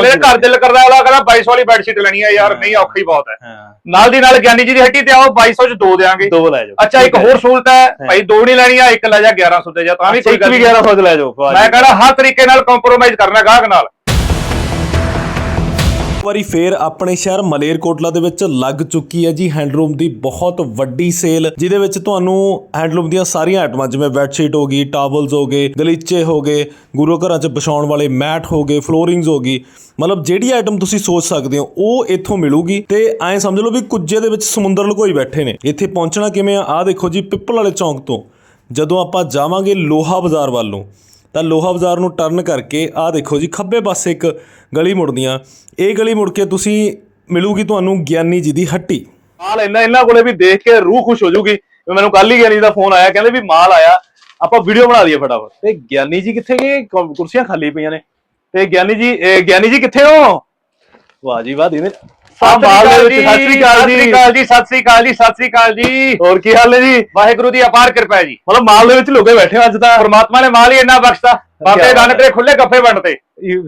ਅਗਲੇ ਘਰ ਦਿਲ ਕਰਦਾ ਅਗਲਾ ਕਹਿੰਦਾ 2200 ਵਾਲੀ ਬੈੱਡ ਸ਼ੀਟ ਲੈਣੀ ਹੈ ਯਾਰ ਨਹੀਂ ਔਖੀ ਬਹੁਤ ਹੈ। ਨਾਲ ਦੀ ਨਾਲ ਗਿਆਨੀ ਜੀ ਦੀ ਹੱਟੀ ਤੇ ਆਓ 2200 ਚ ਦੋ ਦੇਾਂਗੇ ਦੋ ਲੈ ਜਾਓ। ਅੱਛਾ ਇੱਕ ਹੋਰ ਸਹੂਲਤ ਹੈ ਭਾਈ ਦੋ ਨਹੀਂ ਲੈਣੀ ਆ ਇੱਕ ਲੈ ਜਾ 1100 ਤੇ ਜਾ ਤਾਂ ਵੀ ਕੋਈ ਇੱਕ ਗੱਲ ਵੀ ਨਹੀਂ। 1100 ਚ ਲੈ ਜਾਓ ਮੈਂ। ਕਹਿੰਦਾ ਹਰ ਤਰੀਕੇ ਨਾਲ ਕੰਪਰੋਮਾਈਜ਼ ਕਰਨਾ ਗਾਹਕ ਨਾਲ। ਵਾਰੀ ਫੇਰ ਆਪਣੇ ਸ਼ਹਿਰ ਮਲੇਰਕੋਟਲਾ ਦੇ ਵਿੱਚ ਲੱਗ ਚੁੱਕੀ ਹੈ ਜੀ ਹੈਂਡਲੂਮ ਦੀ ਬਹੁਤ ਵੱਡੀ ਸੇਲ, ਜਿਹਦੇ ਵਿੱਚ ਤੁਹਾਨੂੰ ਹੈਂਡਲੂਮ ਦੀਆਂ ਸਾਰੀਆਂ ਆਈਟਮਾਂ, ਜਿਵੇਂ ਬੈੱਡਸ਼ੀਟ ਹੋ ਗਈ, ਟਾਵਲਸ ਹੋ ਗਏ, ਗਲੀਚੇ ਹੋ ਗਏ, ਗੁਰੂ ਘਰਾਂ 'ਚ ਵਿਛਾਉਣ ਵਾਲੇ ਮੈਟ ਹੋ ਗਏ, ਫਲੋਰਿੰਗਸ ਹੋ ਗਈ, ਮਤਲਬ ਜਿਹੜੀ ਆਈਟਮ ਤੁਸੀਂ ਸੋਚ ਸਕਦੇ ਹੋ, ਉਹ ਇੱਥੋਂ ਮਿਲੂਗੀ ਤੇ ਐਂ ਸਮਝ ਲਓ ਵੀ ਕੁੱਜੇ ਦੇ ਵਿੱਚ ਸਮੁੰਦਰ ਲੁਕੋਈ ਬੈਠੇ ਨੇ। ਇੱਥੇ ਪਹੁੰਚਣਾ ਕਿਵੇਂ ਆ? ਆਹ ਦੇਖੋ ਜੀ ਪਿੱਪਲ ਵਾਲੇ ਚੌਂਕ ਤੋਂ। ਜਦੋਂ ਆਪਾਂ ਜਾਵਾਂਗੇ ਲੋਹਾ ਬਾਜ਼ਾਰ ਵੱਲੋਂ ਤਾਂ ਲੋਹਾ ਬਾਜ਼ਾਰ ਨੂੰ ਟਰਨ ਕਰਕੇ ਆਹ ਦੇਖੋ ਜੀ ਖੱਬੇ ਪਾਸੇ ਇੱਕ ਗਲੀ ਮੁੜਦੀਆਂ ਇਹ ਗਲੀ ਮੁੜ ਕੇ ਤੁਸੀਂ ਮਿਲੂਗੀ ਤੁਹਾਨੂੰ ਗਿਆਨੀ ਜੀ ਦੀ ਹੱਟੀ। ਮਾਲ ਇੰਨਾ ਇਹਨਾਂ ਕੋਲੇ ਵੀ ਦੇਖ ਕੇ ਰੂਹ ਖੁਸ਼ ਹੋ ਜਾਊਗੀ ਵੀ ਮੈਨੂੰ ਕੱਲ ਹੀ ਗਿਆਨੀ ਦਾ ਫੋਨ ਆਇਆ ਕਹਿੰਦੇ ਵੀ ਮਾਲ ਆਇਆ। ਆਪਾਂ ਵੀਡੀਓ ਬਣਾ ਲਈਏ ਫਟਾਫਟ। ਤੇ ਗਿਆਨੀ ਜੀ ਕਿੱਥੇ ਗਏ? ਕੁਰਸੀਆਂ ਖਾਲੀ ਪਈਆਂ ਨੇ। ਤੇ ਗਿਆਨੀ ਜੀ ਗਿਆਨੀ ਜੀ ਕਿੱਥੇ ਹੋ? ਵਾਹ ਜੀ ਵਾਹ ਦੀਨੇ। ਆ ਮਾਲ ਦੇ ਵਿੱਚ ਸਤਿ ਸ੍ਰੀ ਅਕਾਲ ਸਤਿ ਸ੍ਰੀ ਜੀ ਅਕਾਲ ਜੀ ਸਤਿ ਸ੍ਰੀ ਅਕਾਲ ਜੀ ਸਤਿ ਸ੍ਰੀ ਅਕਾਲ ਜੀ। ਹੋਰ ਕੀ ਹਾਲ ਨੇ ਜੀ? ਵਾਹਿਗੁਰੂ ਦੀ ਅਪਾਰ ਕਿਰਪਾ ਹੈ ਜੀ। ਮਤਲਬ ਮਾਲ ਦੇ ਵਿੱਚ ਲੁਕੇ ਬੈਠੇ ਹੋ ਅੱਜ ਤਾਂ। ਪਰਮਾਤਮਾ ਨੇ ਮਾਲ ਹੀ ਇੰਨਾ ਬਖਸ਼ਤਾ। ਬਾਬੇ ਬਾਤ ਨਾਨਕ ਦੇ ਖੁੱਲੇ ਗੱਫੇ ਵੰਡਤੇ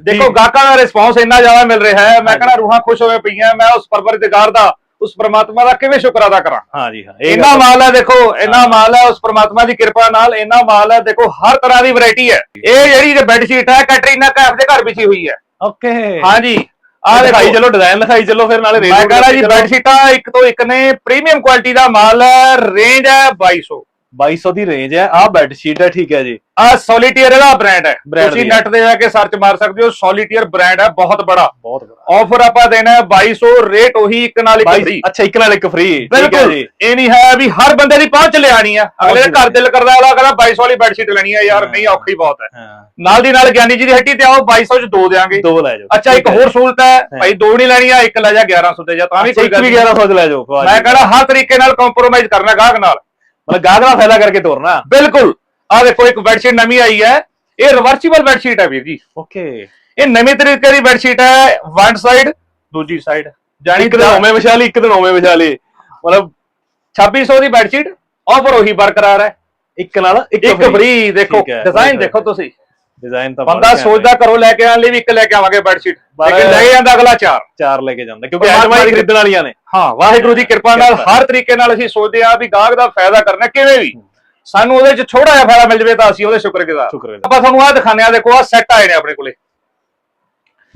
ਦੇਖੋ ਗਾਹਕਾਂ ਦਾ ਰਿਸਪੌਂਸ ਇੰਨਾ ਜ਼ਿਆਦਾ ਮਿਲ ਰਿਹਾ ਹੈ। ਮੈਂ ਕਹਿੰਦਾ ਰੂਹਾਂ ਖੁਸ਼ ਹੋਏ ਪਈਆਂ ਮੈਂ ਉਸ ਪਰਵਰਦਿਗਾਰ ਦਾ ਉਸ ਪ੍ਰਮਾਤਮਾ ਦਾ ਕਿਵੇਂ ਸ਼ੁਕਰ ਅਦਾ ਕਰਾਂ? ਹਾਂ ਜੀ ਹਾਂ ਇੰਨਾ ਮਾਲ ਹੈ ਦੇਖੋ ਇੰਨਾ ਮਾਲ ਹੈ ਉਸ ਪ੍ਰਮਾਤਮਾ ਦੀ ਕਿਰਪਾ ਨਾਲ ਇੰਨਾ ਮਾਲ ਹੈ ਦੇਖੋ ਹਰ ਤਰ੍ਹਾਂ ਦੀ ਵੈਰਾਈਟੀ ਹੈ। ਇਹ ਜਿਹੜੀ ਬੈੱਡ ਸ਼ੀਟ ਹੈ ਕੈਟਰੀਨਾ ਕੈਫ ਦੇ ਘਰ ਵਿਛੀ ਹੋਈ ਹੈ। ਓਕੇ। ਹਾਂਜੀ ਆ ਆ ਦਿਖਾਈ ਦੇਖੋ। ਚਲੋ ਡਿਜ਼ਾਈਨ ਦਿਖਾਈ ਚਲੋ ਫਿਰ ਨਾਲੇ ਮੈਂ ਕਹਿੰਦਾ ਜੀ ਬੈੱਡ ਸ਼ੀਟਾਂ ਇੱਕ ਤੋਂ ਇੱਕ ਨੇ ਪ੍ਰੀਮੀਅਮ ਕੁਆਲਿਟੀ ਦਾ ਮਾਲ ਹੈ ਰੇਂਜ ਹੈ 2200 2200 ਦੀ ਰੇਂਜ ਹੈ। ਆ ਬੈੱਡ ਸ਼ੀਟ ਹੈ ਠੀਕ ਹੈ ਜੀ। ਆ ਸੋਲੀਟੀਅਰ ਦਾ ਬ੍ਰਾਂਡ ਹੈ। ਤੁਸੀਂ। ਨੈਟ ਤੇ ਜਾ ਕੇ ਸਰਚ ਮਾਰ ਸਕਦੇ ਹੋ। ਸੋਲੀਟੀਅਰ ਬ੍ਰਾਂਡ ਹੈ ਬਹੁਤ ਬੜਾ। ਬਹੁਤ ਬੜਾ। ਆਫਰ ਆਪਾਂ ਦੇਣਾ ਹੈ 2200 ਰੇਟ ਉਹੀ ਇੱਕ ਨਾਲ ਇੱਕ 22 ਫ੍ਰੀ ਅੱਛਾ ਇੱਕ ਨਾਲ ਇੱਕ ਫ੍ਰੀ ਠੀਕ ਹੈ ਜੀ। ਇਹ ਨਹੀਂ ਹੈ ਵੀ ਹਰ ਬੰਦੇ ਦੀ ਪਹੁੰਚ ਲਿਆਣੀ ਆ ਅਗਲੇ ਘਰ ਦਿਲ ਕਰਦਾ ਅਗਲਾ ਕਹਿੰਦਾ 2200 ਵਾਲੀ ਬੈੱਡ ਸ਼ੀਟ ਲੈਣੀ ਆ ਯਾਰ ਨਹੀਂ ਔਖੀ ਬਹੁਤ ਹੈ। ਨਾਲ ਦੀ ਨਾਲ ਗਿਆਨੀ ਜੀ ਦੀ ਹੱਟੀ ਤੇ ਆਓ 2200 ਚ ਦੋ ਦੇਾਂਗੇ ਦੋ ਲੈ ਜਾਓ। ਅੱਛਾ ਇੱਕ ਹੋਰ ਸਹੂਲਤ ਹੈ। ਭਾਈ ਦੋ ਨਹੀਂ ਲੈਣੀ ਆ ਇੱਕ ਲੈ ਜਾ 1100 ਤੇ ਜਾ ਤਾਂ ਵੀ ਕੋਈ ਇੱਕ ਗੱਲ ਵੀ ਨਹੀਂ। 1100 ਚ ਲੈ ਜਾਓ। ਮੈਂ। ਕਹਿੰਦਾ ਹਰ ਤਰੀਕੇ ਨਾਲ ਕੰਪਰੋਮਾਈਜ਼ ਕਰਨਾ ਗਾਹਕ ਨਾਲ। ਮਤਲਬ ਗਾਹਕ ਦਾ ਫਾਇਦਾ ਕਰਕੇ ਤੋਰਨਾ। ਬਿਲਕੁਲ। ਆ ਦੇਖੋ ਇੱਕ ਬੈੱਡ ਸ਼ੀਟ ਨਵੀਂ ਆਈ ਹੈ। ਇਹ ਰਿਵਰਸੀਬਲ ਬੈੱਡ ਸ਼ੀਟ ਹੈ ਵੀਰ ਜੀ। ਓਕੇ ਇਹ ਨਵੇਂ ਤਰੀਕੇ ਦੀ ਬੈੱਡ ਸ਼ੀਟ ਹੈ। ਵਨ ਸਾਈਡ ਦੂਜੀ ਸਾਈਡ ਜਾਨੀ ਦਿਨ ਉਵੇਂ ਵਿਛਾ ਲਈ ਇੱਕ ਦਿਨ ਉਵੇਂ ਵਿਛਾ ਲਈ। ਮਤਲਬ 2600 ਦੀ ਬੈੱਡ ਸ਼ੀਟ ਆਫਰ ਉਹੀ ਬਰਕਰਾਰ ਹੈ। ਇੱਕ ਨਾਲ ਇੱਕ ਫ੍ਰੀ ਦੇਖੋ ਡਿਜ਼ਾਈਨ। ਦੇਖੋ ਤੁਸੀਂ। ਡਿਜ਼ਾਈਨ ਤਾਂ ਬੰਦਾ ਸੋਚਦਾ ਘਰੋਂ ਲੈ ਕੇ ਆਉਣ ਲਈ ਵੀ ਇੱਕ ਲੈ ਕੇ ਆਵਾਂਗੇ ਬੈੱਡ ਸ਼ੀਟ ਲੇਕਿਨ ਲੈ ਜਾਂਦਾ ਅਗਲਾ ਚਾਰ। ਹੈ। ਚਾਰ ਲੈ ਕੇ ਜਾਂਦਾ ਕਿਉਂਕਿ ਦੀ ਖਰੀਦਣ ਵਾਲੀਆਂ ਨੇ। ਹਾਂ ਵਾਹਿਗੁਰੂ ਦੀ ਕਿਰਪਾ ਨਾਲ। ਹਰ ਤਰੀਕੇ ਨਾਲ ਅਸੀਂ ਸੋਚਦੇ ਆ ਵੀ ਗਾਹਕ ਦਾ ਫਾਇਦਾ ਕਰਨਾ ਕਿਵੇਂ ਵੀ। ਸਾਨੂੰ ਉਹਦੇ ਚ ਥੋੜਾ ਜਿਹਾ ਫਾਇਦਾ ਮਿਲ ਜਵੇ ਤਾਂ ਅਸੀਂ ਉਹਦੇ ਸ਼ੁਕਰਗੁਜ਼ਾਰ। ਸ਼ੁਕਰ ਹੈ ਆਪਾਂ ਤੁਹਾਨੂੰ ਆਹ ਦਿਖਾਣੇ ਆ ਦੇਖੋ ਆ ਸੈੱਟ ਆਏ ਨੇ ਆਪਣੇ ਕੋਲੇ।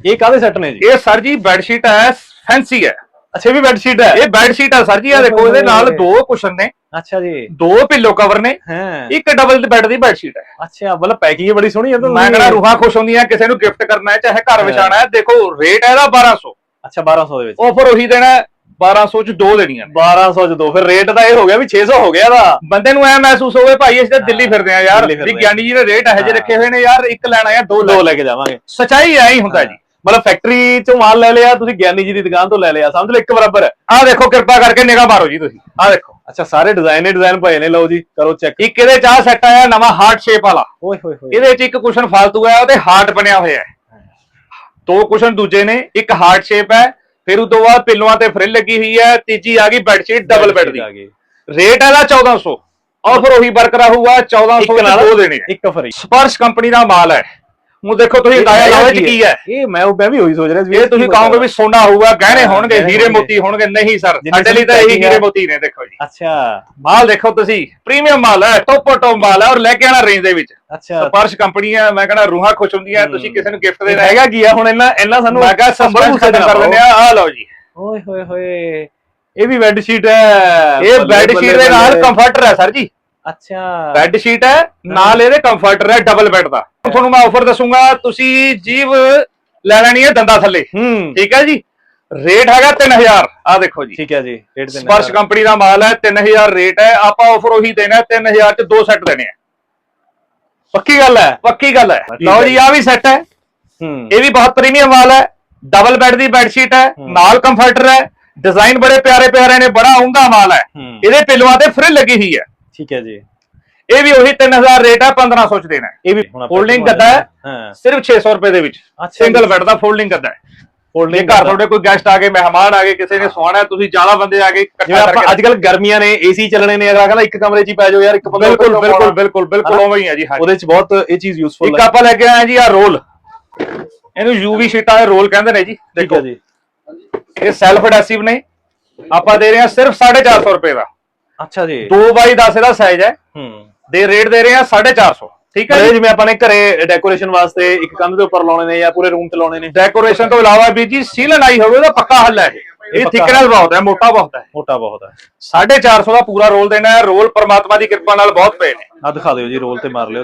ਇਹ ਕਾਹਦੇ ਸੈੱਟ ਨੇ ਜੀ? ਇਹ ਸਰ ਜੀ ਬੈੱਡ ਸ਼ੀਟ ਹੈ ਫੈਂਸੀ ਹੈ। ਅੱਛਾ ਵੀ ਬੈੱਡ ਸ਼ੀਟ ਹੈ। ਇਹ ਬੈੱਡ ਸ਼ੀਟ ਆ ਸਰ ਜੀ ਆ ਦੇਖੋ ਇਹਦੇ ਨਾਲ ਦੋ ਕੁਸ਼ਨ ਨੇ। ਅੱਛਾ ਜੀ। ਦੋ ਪਿੱਲੋ ਕਵਰ ਨੇ ਹਾਂ। ਇੱਕ ਡਬਲ ਬੈੱਡ ਦੀ ਬੈੱਡ ਸ਼ੀਟ ਹੈ। ਅੱਛਾ ਮਤਲਬ ਪੈਕਿੰਗ ਬੜੀ ਸੋਹਣੀ ਹੈ ਤਾਂ ਮੈਂ ਕਹਿੰਦਾ ਰੂਹਾਂ ਖੁਸ਼ ਹੁੰਦੀਆਂ ਕਿਸੇ ਨੂੰ ਗਿਫਟ ਕਰਨਾ ਹੈ ਚਾਹੇ ਘਰ ਵਿਛਾਣਾ ਹੈ ਦੇਖੋ ਰੇਟ ਹੈ ਇਹਦਾ 1200 ਅੱਛਾ 1200 ਦੇ ਵਿੱਚ। ਆਫਰ ਉਹੀ ਦੇਣਾ ਹੈ, 1200 ਚ ਦੋ ਦੇਣੀਆਂ ਨੇ। 1200 ਚ ਦੋ ਫਿਰ ਰੇਟ ਤਾਂ ਇਹ ਹੋ ਗਿਆ ਵੀ 600 ਹੋ ਗਿਆ ਦਾ ਬੰਦੇ ਨੂੰ ਐ ਮਹਿਸੂਸ ਹੋਵੇ ਭਾਈ ਅਸੀਂ ਤਾਂ ਦਿੱਲੀ ਫਿਰਦੇ ਆ ਯਾਰ ਦਿੱਲੀ ਫਿਰਦੇ ਵੀ ਆ। ਗਿਆਨੀ ਜੀ ਨੇ ਰੇਟ ਇਹੋ ਹਾਂ। ਰੱਖੇ ਹੋਏ ਨੇ ਯਾਰ ਇੱਕ ਲੈਣਾ ਹੈ ਦੋ ਦੋ ਲੈ ਕੇ ਜਾਵਾਂਗੇ। ਸਚਾਈ ਐ ਹੀ ਹੁੰਦਾ ਜੀ। ਮਤਲਬ ਫੈਕਟਰੀ ਚੋਂ ਮਾਲ ਲੈ ਲਿਆ ਤੁਸੀਂ ਗਿਆਨੀ ਜੀ ਦੀ ਦੁਕਾਨ ਤੋਂ ਲੈ ਲਿਆ ਸਮਝ ਲਓ ਇੱਕ ਬਰਾਬਰ ਹੈ। ਆਹ ਦੇਖੋ ਕਿਰਪਾ ਕਰਕੇ ਨਿਗਾਹ ਮਾਰੋ ਜੀ ਤੁਸੀਂ। ਆਹ ਦੇਖੋ। ਅੱਛਾ ਸਾਰੇ ਡਿਜ਼ਾਈਨ ਹੀ ਡਿਜ਼ਾਈਨ ਪਏ ਨੇ ਲਓ ਜੀ ਕਰੋ ਚੈੱਕ ਇੱਕ ਇਹਦੇ ਚਾਹ ਸੈੱਟ ਆਇਆ? ਨਵਾਂ ਹਾਰਟ ਸ਼ੇਪ ਵਾਲਾ। ਓਏ ਹੋਏ ਹੋਏ। ਇਹਦੇ ਵਿੱਚ ਇੱਕ ਕੁਸ਼ਨ ਫਾਲਤੂ ਹੈ ਉਹਦੇ ਹਾਰਟ ਬਣਿਆ ਹੋਇਆ ਹੈ। ਦੋ ਕੁਸ਼ਨ ਦੂਜੇ ਨੇ ਇੱਕ ਹਾਰਟ ਸ਼ੇਪ ਹੈ ਫਿਰ ਉਸ ਤੋਂ ਬਾਅਦ ਪਿੱਲੋਆਂ ਤੇ ਫਰਿੱਲ ਲੱਗੀ ਹੋਈ ਹੈ ਤੀਜੀ ਆ ਗਈ ਬੈੱਡ ਸ਼ੀਟ ਡਬਲ ਬੈੱਡ ਦੀ। ਆ ਰੇਟ ਇਹਦਾ 1400 ਆਫਰ ਉਹੀ ਬਰਕਰਾਰ ਹੋਊਗਾ 1400 ਇੱਕ ਚ ਨਾਲ ਦੋ ਦੇਣੇ ਆ। ਇੱਕ ਫਰੀ ਸਪਰਸ਼ ਕੰਪਨੀ ਦਾ ਮਾਲ ਹੈ। ਹੁਣ ਦੇਖੋ ਤੁਸੀਂ ਅੰਦਾਜ਼ਾ ਲਾਓ ਇਹ ਕੀ ਹੈ। ਇਹ ਮੈਂ ਉਹ ਮੈਂ ਵੀ ਉਹੀ ਸੋਚ ਰਿਹਾ ਸੀ ਇਹ ਤੁਸੀਂ ਕਹੋਗੇ ਵੀ ਸੋਨਾ ਹੋਊਗਾ ਗਹਿਣੇ ਹੋਣਗੇ ਹੀਰੇ। ਮੋਤੀ ਹੋਣਗੇ ਨਹੀਂ ਸਰ ਸਾਡੇ ਲਈ ਤਾਂ ਇਹੀ। ਹੀਰੇ ਮੋਤੀ ਨੇ ਦੇਖੋ ਜੀ। ਅੱਛਾ। ਮਾਲ ਦੇਖੋ ਤੁਸੀਂ ਪ੍ਰੀਮੀਅਮ ਮਾਲ ਹੈ ਟੋਪ ਟੋਪ ਮਾਲ ਹੈ ਔਰ ਲੈ ਕੇ ਆਣਾ ਰੇਂਜ ਦੇ ਵਿੱਚ। ਅੱਛਾ। ਸਪਰਸ਼ ਕੰਪਨੀ ਹੈ ਮੈਂ ਕਹਿੰਦਾ ਰੂਹਾਂ ਖੁਸ਼ ਹੁੰਦੀਆਂ। ਤੁਸੀਂ ਕਿਸੇ ਨੂੰ ਗਿਫਟ ਦੇਣਾ ਹੈਗਾ ਕੀ ਆ ਹੁਣ ਇੰਨਾ ਇੰਨਾ ਸਾਨੂੰ ਮੈਂ ਕਿਹਾ ਸੰਭਲ ਖਤਮ ਕਰ ਦਿੰਦੇ ਆ ਆਹ ਲਓ ਜੀ। ਓਏ ਹੋਏ ਹੋਏ। ਇਹ ਵੀ ਬੈੱਡ ਸ਼ੀਟ ਹੈ। ਇਹ ਬੈੱਡ ਸ਼ੀਟ ਦੇ ਨਾਲ। ਕੰਫਰਟਰ ਹੈ ਸਰ ਜੀ। ਅੱਛਾ। ਬੈੱਡ ਸ਼ੀਟ ਹੈ ਨਾਲ ਇਹਦੇ ਕੰਫਰਟਰ ਹੈ ਡਬਲ ਬੈੱਡ ਦਾ। ਤੁਹਾਨੂੰ ਮੈਂ ਆਫਰ ਦੱਸੂਗਾ ਤੁਸੀਂ ਜੀਵ ਲੈ ਲੈਣੀ ਹੈ ਦੰਦਾ ਥੱਲੇ। ਹੂੰ। ਠੀਕ ਹੈ ਜੀ? ਰੇਟ ਹੈਗਾ 3000 ਆਹ ਦੇਖੋ ਜੀ। ਠੀਕ ਹੈ ਜੀ ਰੇਟ ਦੇ ਸਪਰਸ਼ ਕੰਪਨੀ ਦਾ ਮਾਲ ਹੈ 3000 ਰੇਟ ਹੈ। ਆਪਾਂ ਆਫਰ ਉਹੀ ਦੇਣਾ ਹੈ 3000 ਚ ਦੋ ਸੈੱਟ ਦੇਣੇ ਆ। ਪੱਕੀ ਗੱਲ ਹੈ। ਪੱਕੀ ਗੱਲ ਹੈ। ਲਓ ਜੀ ਆ ਵੀ ਸੈੱਟ ਹੈ। ਹੂੰ। ਇਹ ਵੀ ਬਹੁਤ ਪ੍ਰੀਮੀਅਮ ਮਾਲ ਹੈ। ਡਬਲ ਬੈੱਡ ਦੀ ਬੈੱਡ ਸ਼ੀਟ ਹੈ। ਨਾਲ ਕੰਫਰਟਰ ਹੈ। ਡਿਜ਼ਾਈਨ ਬੜੇ ਪਿਆਰੇ ਪਿਆਰੇ ਨੇ ਬੜਾ ਉਮਦਾ ਮਾਲ ਹੈ। ਇਹਦੇ ਪਿੱਲੂਆਂ ਤੇ ਫਰਿੱਲ ਲੱਗੀ ਹੋਈ ਹੈ। ਠੀਕ ਹੈ ਜੀ। ਇਹ ਵੀ ਉਹੀ 3000 ਰੇਟ ਹੈ 1500 ਚ ਦੇਣਾ ਹੈ। ਇਹ ਵੀ ਘੁਮਾ ਗੱਦਾ ਹੈ। ਹਾਂ। ਸਿਰਫ 600 ਰੁਪਏ ਦੇ ਵਿੱਚ। ਸਿੰਗਲ। ਬੈੱਡ ਦਾ ਫੋਲਡਿੰਗ ਗੱਦਾ ਹੈ। ਫੋਲਡਿੰਗ ਘਰ ਤੁਹਾਡੇ ਕੋਈ ਗੈਸਟ ਆ ਗਏ ਮਹਿਮਾਨ ਆ ਗਏ ਕਿਸੇ ਨੇ ਸੌਣਾ ਹੈ ਤੁਸੀਂ ਜ਼ਿਆਦਾ ਬੰਦੇ ਆ ਗਏ ਜਿਵੇਂ ਆਪਾਂ ਅੱਜ ਕੱਲ ਗਰਮੀਆਂ ਨੇ ਏਸੀ ਚੱਲਣੇ ਨੇ ਅਗਲਾ ਕਹਿੰਦਾ ਇੱਕ ਕਮਰੇ 'ਚ ਹੀ ਪੈ ਜਾਓ ਯਾਰ ਇੱਕ ਬੰਦਾ ਬਿਲਕੁਲ ਬਿਲਕੁਲ। ਬਿਲਕੁਲ ਬਿਲਕੁਲ? ਉਵੇਂ ਹੀ ਹੈ ਜੀ ਹਾਂਜੀ। ਉਹਦੇ 'ਚ ਬਹੁਤ ਇਹ ਚੀਜ਼ ਯੂਸਫੁਲ ਇੱਕ ਹੈ। ਆਪਾਂ ਲੈ ਕੇ ਆਏ ਜੀ ਆ ਰੋਲ ਇਹਨੂੰ ਯੂਵੀ ਸ਼ੀਟਾਂ ਦੇ ਰੋਲ ਕਹਿੰਦੇ ਨੇ ਜੀ ਦੇਖੋ ਹੈ ਜੀ। ਇਹ ਸੈਲਫ ਅਡੈਸਿਵ ਨੇ। ਆਪਾਂ ਦੇ ਰਹੇ ਹਾਂ ਸਿਰਫ 450 ਰੁਪਏ ਦਾ। ਅੱਛਾ ਜੀ। 2 ਬਾਈ 10 ਇਹਦਾ ਸਾਈਜ਼ ਹੈ। ਹੂੰ। ਦੇ ਰੇਟ ਦੇ ਰਹੇ ਹਾਂ 450 ਠੀਕ ਹੈ ਜਿਵੇਂ ਆਪਾਂ ਨੇ ਘਰੇ ਡੈਕੋਰੇਸ਼ਨ ਵਾਸਤੇ ਇੱਕ ਕੰਧ ਦੇ ਉੱਪਰ ਲਾਉਣੇ ਨੇ ਜਾਂ ਪੂਰੇ ਰੂਮ ਤੇ ਲਾਉਣੇ ਨੇ। ਡੈਕੋਰੇਸ਼ਨ ਤੋਂ ਇਲਾਵਾ ਵੀ ਜੀ ਸੀਲਨ ਆਈ ਹੋਵੇ ਉਹਦਾ ਪੱਕਾ ਹੱਲ ਹੈ ਇਹ। ਥਿਕਨੈਸ ਬਹੁਤ ਹੈ ਮੋਟਾ ਬਹੁਤ ਹੈ। ਮੋਟਾ ਬਹੁਤ ਹੈ। 450 ਦਾ ਪੂਰਾ ਰੋਲ ਦੇਣਾ ਹੈ। ਰੋਲ ਪਰਮਾਤਮਾ ਦੀ ਕਿਰਪਾ ਨਾਲ ਬਹੁਤ ਪਏ ਨੇ। ਆ ਦਿਖਾ ਦਿਓ ਜੀ ਰੋਲ ਤੇ ਮਾਰ ਲਿਓ।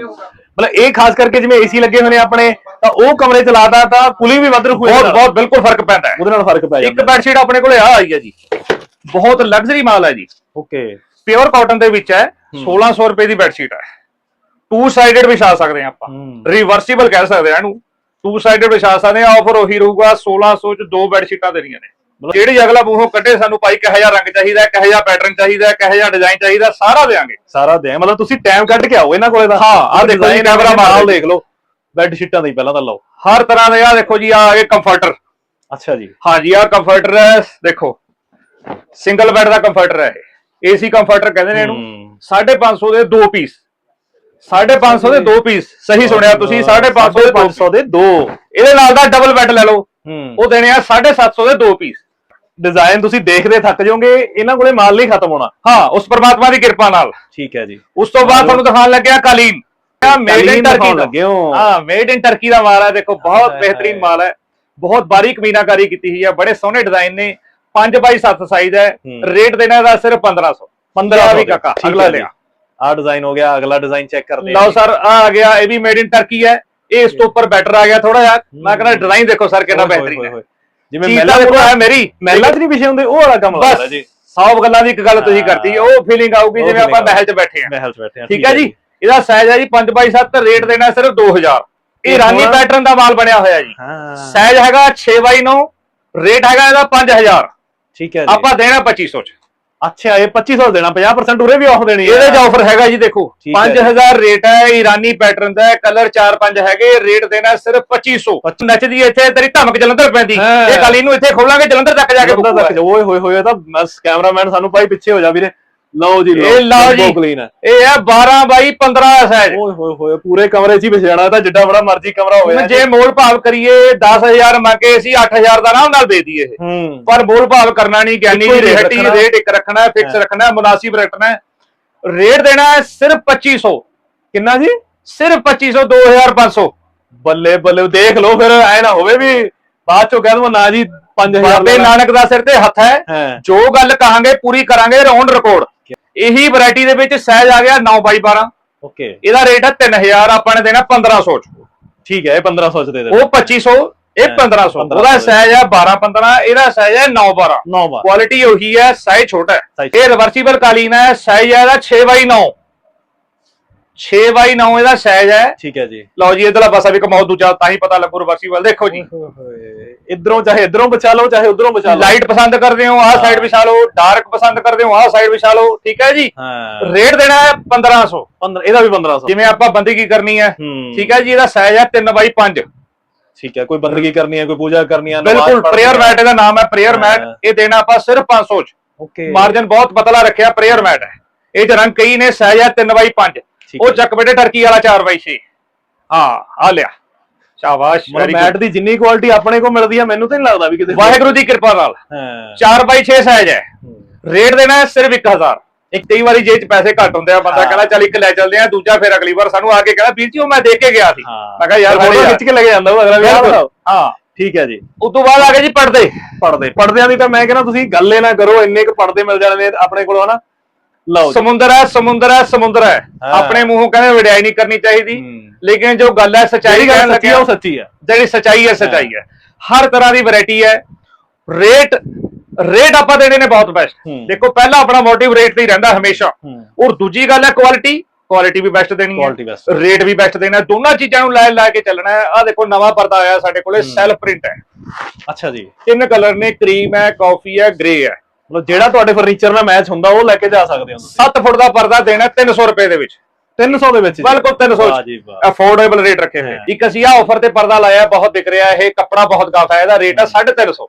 ਮਤਲਬ ਇਹ ਖਾਸ ਕਰਕੇ ਜਿਵੇਂ ਏਸੀ ਲੱਗੇ ਹੋਏ ਨੇ ਆਪਣੇ ਤਾਂ ਉਹ ਕਮਰੇ ਚ ਲਾਤਾ ਤਾਂ ਕੂਲਿੰਗ ਵੀ ਵੱਧ ਰੱਖੂ ਬਹੁਤ। ਬਹੁਤ ਬਿਲਕੁਲ ਫ਼ਰਕ ਪੈਂਦਾ ਹੈ। ਉਹਦੇ ਨਾਲ ਫ਼ਰਕ ਪੈ ਇੱਕ ਜਾਂਦਾ ਬੈੱਡ ਸ਼ੀਟ ਆਪਣੇ ਕੋਲੇ ਆ ਆਈ ਹੈ ਜੀ। ਬਹੁਤ ਲਗਜ਼ਰੀ ਮਾਲ ਹੈ ਜੀ। ਓਕੇ ਪਿਓਰ ਕਾਟਨ ਦੇ ਵਿੱਚ ਹੈ 1600 ਰੁਪਏ ਦੀ ਬੈੱਡ ਸ਼ੀਟ ਹੈ। ਟੂ ਸਾਈਡਡ ਵਿਛਾ ਸਕਦੇ ਹਾਂ ਆਪਾਂ। ਹੂੰ। ਰਿਵਰਸੀਬਲ ਕਹਿ ਸਕਦੇ ਹਾਂ ਇਹਨੂੰ। ਟੂ ਸਾਈਡਡ ਵਿਛਾ ਸਕਦੇ ਹਾਂ ਆਫਰ ਉਹੀ ਰਹੂਗਾ 1600 ਚ ਦੋ ਬੈੱਡ ਸ਼ੀਟਾਂ ਦੇਣੀਆਂ ਨੇ। ਜਿਹੜੀ ਅਗਲਾ ਮੂੰਹੋਂ ਕੱਢੇ ਸਾਨੂੰ ਭਾਈ ਕਿਹੋ ਜਿਹਾ ਰੰਗ ਚਾਹੀਦਾ ਕਿਹੋ ਜਿਹਾ ਪੈਟਰਨ ਚਾਹੀਦਾ ਕਿਹੋ ਜਿਹਾ ਡਿਜ਼ਾਈਨ ਚਾਹੀਦਾ ਸਾਰਾ ਦੇਾਂਗੇ ਸਾਰਾ ਦੇ ਮਤਲਬ ਤੁਸੀਂ ਟਾਈਮ ਕੱਢ ਕੇ ਆਓ ਇਹਨਾਂ ਕੋਲੇ ਤਾਂ। ਹਾਂ, ਆਹ ਦੇਖੋ ਜੀ, camera ਮਾਰ। ਦੇਖ ਲਓ। ਬੈੱਡ ਸ਼ੀਟਾਂ ਦੀ ਪਹਿਲਾਂ ਤਾਂ ਲਓ। ਹਰ ਤਰ੍ਹਾਂ ਦੇ ਆ ਦੇਖੋ ਜੀ ਆ ਆ ਗਏ ਕੰਫਰਟਰ ਅੱਛਾ ਜੀ। ਹਾਂਜੀ ਆ ਕੰਫਰਟਰ ਹੈ ਦੇਖੋ। ਸਿੰਗਲ ਬੈੱਡ ਦਾ ਕੰਫਰਟਰ ਹੈ ਇਹ। ਏਸੀ ਕੰਫਰਟਰ ਕਹਿੰਦੇ ਨੇ ਇਹਨੂੰ। ਹੂੰ। 550 ਦੇ ਦੋ ਪੀਸ 550 ਦੇ ਦੋ ਪੀਸ ਸਹੀ ਸੁਣਿਆ ਤੁਸੀਂ 550 ਦੇ ਦੋ 500 ਦੇ ਦੋ। ਇਹਦੇ ਨਾਲ ਦਾ ਡਬਲ ਬੈੱਡ ਲੈ ਲਓ। ਉਹ ਦੇਣੇ ਆ 750 ਦੇ ਦੋ ਪੀਸ ਡਿਜ਼ਾਈਨ ਤੁਸੀਂ ਦੇਖਦੇ ਥੱਕ ਜਾਓਗੇ ਇਹਨਾਂ ਕੋਲੇ ਮਾਲ ਨਹੀਂ ਖਤਮ ਹੋਣਾ। ਹਾਂ ਉਸ ਪ੍ਰਮਾਤਮਾ ਦੀ ਕਿਰਪਾ ਨਾਲ। ਠੀਕ ਹੈ ਜੀ। ਉਸ ਤੋਂ ਬਾਅਦ ਤੁਹਾਨੂੰ ਦਿਖਾਉਣ ਲੱਗਿਆ ਕਾਲੀਨ। ਮੇਡ ਇਨ ਟਰਕੀ ਦਾ। ਹੋ। ਮੇਡ ਇਨ ਟਰਕੀ ਦਾ ਮਾਲ ਹੈ ਦੇਖੋ ਬਹੁਤ ਬਿਹਤਰੀਨ। ਮਾਲ ਹੈ। ਬਹੁਤ ਬਾਰੀਕ ਮੀਨਾਕਾਰੀ ਕੀਤੀ ਹੋਈ ਹੈ ਬੜੇ ਸੋਹਣੇ ਡਿਜ਼ਾਈਨ ਨੇ। 5 ਬਾਈ 7 ਸਾਈਜ਼ ਹੈ। ਰੇਟ ਦੇਣਾ ਦਾ ਸਿਰਫ 1500 1500 ਵੀ ਕਾਕਾ ਅਗਲਾ ਲਿਆ। ਆ ਡਿਜ਼ਾਈਨ ਹੋ ਗਿਆ ਅਗਲਾ ਡਿਜ਼ਾਈਨ ਚੈੱਕ ਕਰਦੇ ਲਓ ਸਰ ਆ ਆ ਗਿਆ ਇਹ ਵੀ ਮੇਡ ਇਨ ਟਰਕੀ ਹੈ। ਇਹ ਇਸ ਤੋਂ ਉੱਪਰ ਬੈਟਰ ਆ ਗਿਆ ਥੋੜਾ ਜਿਹਾ। ਮੈਂ ਕਹਿੰਦਾ ਡਿਜ਼ਾਈਨ ਦੇਖੋ ਸਰ ਕਿੰਨਾ ਬਿਹਤਰੀਨ ਹੈ। ਜਿਵੇਂ ਮਹਿਲਾ ਤਾਂ ਦੇਖੋ ਹੈ ਮੇਰੀ। ਮਹਿਲਾ ਚ ਨਹੀਂ ਵਿਛੇ ਹੁੰਦੇ ਉਹ ਵਾਲਾ ਕੰਮ ਲੱਗਦਾ ਜੀ। ਸੌ ਗੱਲਾਂ ਦੀ ਇੱਕ ਗੱਲ ਤੁਸੀਂ। ਕਰਤੀ ਉਹ ਫੀਲਿੰਗ ਆਊਗੀ ਜਿਵੇਂ ਆਪਾਂ ਮਹਿਲ 'ਚ ਬੈਠੇ ਆ ਮਹਿਲ ਚ ਬੈਠੇ ਆ ਠੀਕ ਹੈ ਜੀ। ਇਹਦਾ ਸਾਈਜ਼ ਹੈ ਜੀ 5 ਬਾਈ 7 ਰੇਟ ਦੇਣਾ ਸਿਰਫ 2000 ਇਹ ਇਹ ਰਾਨੀ ਥੋੜ੍ਹਾ- ਪੈਟਰਨ ਦਾ ਮਾਲ ਬਣਿਆ ਹੋਇਆ ਜੀ। ਸਾਈਜ਼ ਹੈਗਾ 6 ਬਾਈ 9 ਰੇਟ ਹੈਗਾ ਇਹਦਾ 5000 ਠੀਕ ਹੈ ਜੀ। ਆਪਾਂ ਦੇਣਾ 2500 ਚ। ਅੱਛਾ ਇਹ 2500 ਦੇਣਾ 50% ਉਰੇ ਵੀ ਆਫ ਦੇਣੀ ਹੈ। ਇਹਦੇ 'ਚ ਆਫਰ ਹੈਗਾ ਜੀ ਦੇਖੋ। ਠੀਕ ਹੈ। 5000 ਰੇਟ ਹੈ ਈਰਾਨੀ ਪੈਟਰਨ ਦਾ ਕਲਰ 4-5 ਹੈਗੇ ਰੇਟ ਦੇਣਾ ਸਿਰਫ 2500 ਨੱਚਦੀ ਇੱਥੇ ਤੇਰੀ ਧਮਕ ਜਲੰਧਰ ਪੈਂਦੀ। ਇਹ ਕੱਲ ਇਹਨੂੰ ਇੱਥੇ ਖੋਲਾਂਗੇ ਜਲੰਧਰ ਤੱਕ ਜਾ ਕੇ। ਤੱਕ ਓਏ ਹੋਏ ਹੋਏ ਤਾਂ ਬਸ ਕੈਮਰਾਮੈਨ ਸਾਨੂੰ ਭਾਈ ਪਿੱਛੇ ਹੋ ਜਾ ਵੀਰੇ। ਲਓ ਜੀ ਇਹ ਲਓ ਜੀ। ਕਲੀਨ ਹੈ। ਇਹ ਹੈ 12 ਬਾਈ 15 ਸਾਈਜ਼ ਓਏ ਹੋਏ ਹੋਏ ਪੂਰੇ ਕਮਰੇ 'ਚ ਹੀ ਵਿਛਾਣਾ ਤਾਂ ਜਿੱਡਾ ਬੜਾ ਮਰਜ਼ੀ ਕਮਰਾ ਹੋਵੇ। ਜੇ ਮੋਲ ਭਾਵ ਕਰੀਏ 10000 ਮੰਗੇ ਅਸੀਂ 8000 ਦਾ ਆਰਾਮ ਨਾਲ ਦੇ ਦਈਏ ਇਹ। ਹੂੰ। ਪਰ ਮੋਲ ਭਾਵ ਕਰਨਾ ਨਹੀਂ ਗਿਆਨੀ ਹੀ ਦੀ ਰੇਟ ਰੱਖਣਾ। ਰੇਟ ਇੱਕ ਰੱਖਣਾ ਹੈ ਫਿਕਸ ਹਾਂ। ਰੱਖਣਾ ਹੈ ਮੁਨਾਸਿਬ ਰੱਖਣਾ। ਹੈ ਰੇਟ ਦੇਣਾ ਹੈ ਸਿਰਫ 2500 ਕਿੰਨਾ ਜੀ? ਸਿਰਫ 2500 2500 ਬੱਲੇ ਬੱਲੇ ਦੇਖ ਲਓ ਫਿਰ ਐ ਨਾ ਹੋਵੇ ਵੀ ਬਾਅਦ ਚੋਂ ਕਹਿ ਦਵਾਂ ਨਾ ਜੀ 5000 ਬਾਬੇ ਨਾਨਕ ਦਾ ਸਿਰ ਤੇ ਹੱਥ ਹੈ। ਹਾਂ। ਜੋ ਗੱਲ ਕਹਾਂਗੇ ਪੂਰੀ ਕਰਾਂਗੇ ਰੌਂਡ ਰਿਕਾਰਡ ਇਹੀ ਵੈਰਾਈਟੀ ਦੇ ਵਿੱਚ ਸਾਈਜ਼ ਆ ਗਿਆ 9 ਬਾਈ 12 ਓਕੇ ਇਹਦਾ ਰੇਟ ਹੈ 3000 ਆਪਾਂ ਨੇ ਦੇਣਾ 1500 ਚ। ਠੀਕ ਹੈ ਇਹ 1500 ਚ ਦੇ ਦੇ ਉਹ 2500 ਇਹ ਹਾਂ, 1500 1500 ਉਹਦਾ ਸਾਈਜ਼ ਹੈ 12 15 ਇਹਦਾ ਸਾਈਜ਼ ਹੈ 9 12 9 ਬਾਰ। ਕੁਆਲਿਟੀ ਉਹੀ ਹੈ ਸਾਈਜ਼ ਛੋਟਾ ਹੈ। ਇਹ ਰਿਵਰਸੀਬਲ ਕਾਲੀਨ ਹੈ ਸਾਈਜ਼ ਹੈ ਇਹਦਾ 6 ਬਾਈ 9 6 ਬਾਈ 9 ਇਹਦਾ ਸਾਈਜ਼ ਹੈ। ਠੀਕ ਹੈ ਜੀ। ਲਓ ਜੀ ਇਧਰਲਾ ਪਾਸਾ ਵੀ ਕਮਾਉ ਦੂਜਾ ਤਾਂ ਹੀ ਪਤਾ ਲੱਗੂ ਰਿਵਰਸੀਬਲ ਦੇਖੋ ਜੀ। ਇਧਰੋਂ ਚਾਹੇ ਇਧਰੋਂ ਬਚਾ ਲਓ ਚਾਹੇ ਉਧਰੋਂ ਬਚਾ ਲਓ। ਲਾਈਟ ਪਸੰਦ ਕਰਦੇ ਹੋ ਆਹ। ਸਾਈਡ ਵਿਛਾ ਲਓ ਡਾਰਕ ਪਸੰਦ ਕਰਦੇ ਹੋ ਆਹ ਸਾਈਡ ਵਿਛਾ ਲਓ ਠੀਕ ਹੈ ਜੀ? ਹਾਂ। ਰੇਟ ਦੇਣਾ ਹੈ 1500 15 ਇਹਦਾ ਵੀ 1500 ਜਿਵੇਂ ਆਪਾਂ ਬੰਦਗੀ ਕਰਨੀ ਹੈ ਠੀਕ ਹੈ ਜੀ ਇਹਦਾ ਸਾਈਜ਼ ਹੈ 3 ਬਾਈ 5 ਠੀਕ ਹੈ ਕੋਈ ਬੰਦਗੀ ਕਰਨੀ ਹੈ ਕੋਈ ਪੂਜਾ ਕਰਨੀ ਹੈ ਬਿਲਕੁਲ ਪ੍ਰੇਅਰ। ਮੈਟ ਇਹਦਾ ਨਾਮ ਹੈ ਪ੍ਰੇਅਰ ਮੈਟ। ਇਹ ਦੇਣਾ ਆਪਾਂ ਸਿਰਫ 500 ਚ। ਓਕੇ ਮਾਰਜਨ ਬਹੁਤ ਪਤਲਾ ਰੱਖਿਆ ਪ੍ਰੇਅਰ ਮੈਟ ਹੈ। ਇਹ ਚ ਰੰਗ ਕਈ ਨੇ ਸਾਈਜ਼ ਹੈ 3 ਬਾਈ 5 ਠੀਕ ਉਹ। ਚੱਕ ਬੇਟੇ ਟਰਕੀ ਵਾਲਾ 4 ਬਾਈ 6 ਹਾਂ ਆ ਲਿਆ। ਸ਼ਾਬਾਸ਼ very ਮੈਟ। ਦੀ ਜਿੰਨੀ ਕੁਆਲਿਟੀ ਆਪਣੇ ਕੋਲ ਮਿਲਦੀ ਹੈ ਮੈਨੂੰ ਤਾਂ ਨਹੀਂ ਲੱਗਦਾ ਵੀ ਕਿਤੇ ਵਾਹਿਗੁਰੂ ਦੀ ਕਿਰਪਾ ਨਾਲ। ਹਾਂ। 4 ਬਾਈ 6 ਸਾਈਜ਼ ਹੈ। ਰੇਟ ਦੇਣਾ ਹੈ ਸਿਰਫ 1000 ਇੱਕ ਕਈ ਵਾਰੀ ਜੇਬ 'ਚ ਪੈਸੇ ਘੱਟ ਹੁੰਦੇ ਆ ਬੰਦਾ। ਕਹਿੰਦਾ ਚੱਲ ਇੱਕ ਲੈ ਚੱਲਦੇ ਆ ਦੂਜਾ ਫਿਰ ਅਗਲੀ ਵਾਰ ਸਾਨੂੰ ਆ ਕੇ ਕਹਿੰਦਾ ਵੀਰ ਜੀ ਉਹ ਮੈਂ ਦੇ ਕੇ ਗਿਆ ਸੀ। ਮੈਂ ਕਿਹਾ ਯਾਰ ਫੋਟੋ ਖਿੱਚ ਕੇ ਲੈ ਕੇ ਜਾਂਦਾ ਉਹ ਅਗਲਾ ਵੀ ਆਹ ਬਿਲਕੁਲ। ਦਿਖਾਓ। ਹਾਂ। ਠੀਕ ਹੈ ਜੀ। ਉਸ ਤੋਂ ਬਾਅਦ ਆ ਗਏ ਜੀ ਪਰਦੇ। ਪੜਦੇ ਪੜਦਿਆਂ ਦੀ ਤਾਂ ਮੈਂ ਕਹਿੰਦਾ ਤੁਸੀਂ ਗੱਲ ਨਾ ਕਰੋ ਇੰਨੇ ਕੁ ਪੜਦੇ ਮਿਲ ਜਾਣੇ ਆਪਣੇ ਕੋਲ ਹਨਾ? ਲਓ। ਸਮੁੰਦਰ ਹੈ ਸਮੁੰਦਰ ਹੈ ਸਮੁੰਦਰ ਹੈ। ਆਪਣੇ ਮੂੰਹੋਂ ਕਹਿੰਦੇ ਵਡਿਆਈ ਨਹੀਂ ਕਰਨੀ ਚਾਹੀਦੀ। ਲੇਕਿਨ ਜੋ ਗੱਲ ਹੈ ਸੱਚਾਈ ਕਹਿਣ ਗੱਲ ਸੱਚੀ ਹੈ ਲੱਗਿਆ ਉਹ ਸੱਚੀ ਹੈ। ਜਿਹੜੀ ਸੱਚਾਈ ਹੈ ਸੱਚਾਈ ਹੈ। ਹਰ ਤਰ੍ਹਾਂ ਦੀ ਵੈਰਾਈਟੀ ਹੈ। ਰੇਟ ਰੇਟ ਆਪਾਂ ਦੇਣੇ ਨੇ ਬਹੁਤ ਬੈਸਟ। ਦੇਖੋ ਪਹਿਲਾ ਆਪਣਾ ਮੋਟਿਵ ਰੇਟ ਤੇ ਹੀ ਰਹਿੰਦਾ ਹਮੇਸ਼ਾ। ਔਰ ਦੂਜੀ ਗੱਲ ਹੈ ਕੁਆਲਿਟੀ ਕੁਆਲਿਟੀ ਵੀ ਬੈਸਟ ਦੇਣੀ ਹੈ। ਰੇਟ ਵੀ ਬੈਸਟ ਦੇਣਾ। ਦੋਨਾਂ ਚੀਜ਼ਾਂ ਨੂੰ ਲੈ ਲੈ ਕੇ ਚੱਲਣਾ ਹੈ। ਆ ਦੇਖੋ ਨਵਾਂ ਪਰਦਾ ਆਇਆ ਸਾਡੇ ਕੋਲੇ ਸੈਲਫ ਪ੍ਰਿੰਟ ਹੈ। ਅੱਛਾ ਜੀ। ਤਿੰਨ ਕਲਰ ਨੇ ਕਰੀਮ ਹੈ ਕਾਫੀ ਹੈ ਗ੍ਰੇ ਹੈ। ਮਤਲਬ ਜਿਹੜਾ ਤੁਹਾਡੇ ਫਰਨੀਚਰ ਨਾਲ ਮੈਚ ਹੁੰਦਾ ਉਹ ਲੈ ਕੇ ਜਾ ਸਕਦੇ ਹੋ ਤੁਸੀਂ। 7 ਫੁੱਟ ਦਾ ਪਰਦਾ ਦੇਣਾ 300 ਰੁਪਏ ਦੇ ਵਿੱਚ। 300 ਦੇ ਵਿੱਚ? ਬਿਲਕੁਲ 300 ਵਾਹ ਜੀ ਵਾਹ। ਅਫੋਰਡੇਬਲ ਰੇਟ ਰੱਖੇ ਹੋਏ ਹਾਂ। ਇੱਕ ਅਸੀਂ ਆ ਆਫਰ ਤੇ ਪਰਦਾ ਲਾਇਆ ਬਹੁਤ ਦਿਖ ਰਿਹਾ ਇਹ ਕੱਪੜਾ ਬਹੁਤ ਗਾਫਾ ਹੈ ਇਹਦਾ ਰੇਟ ਹੈ 350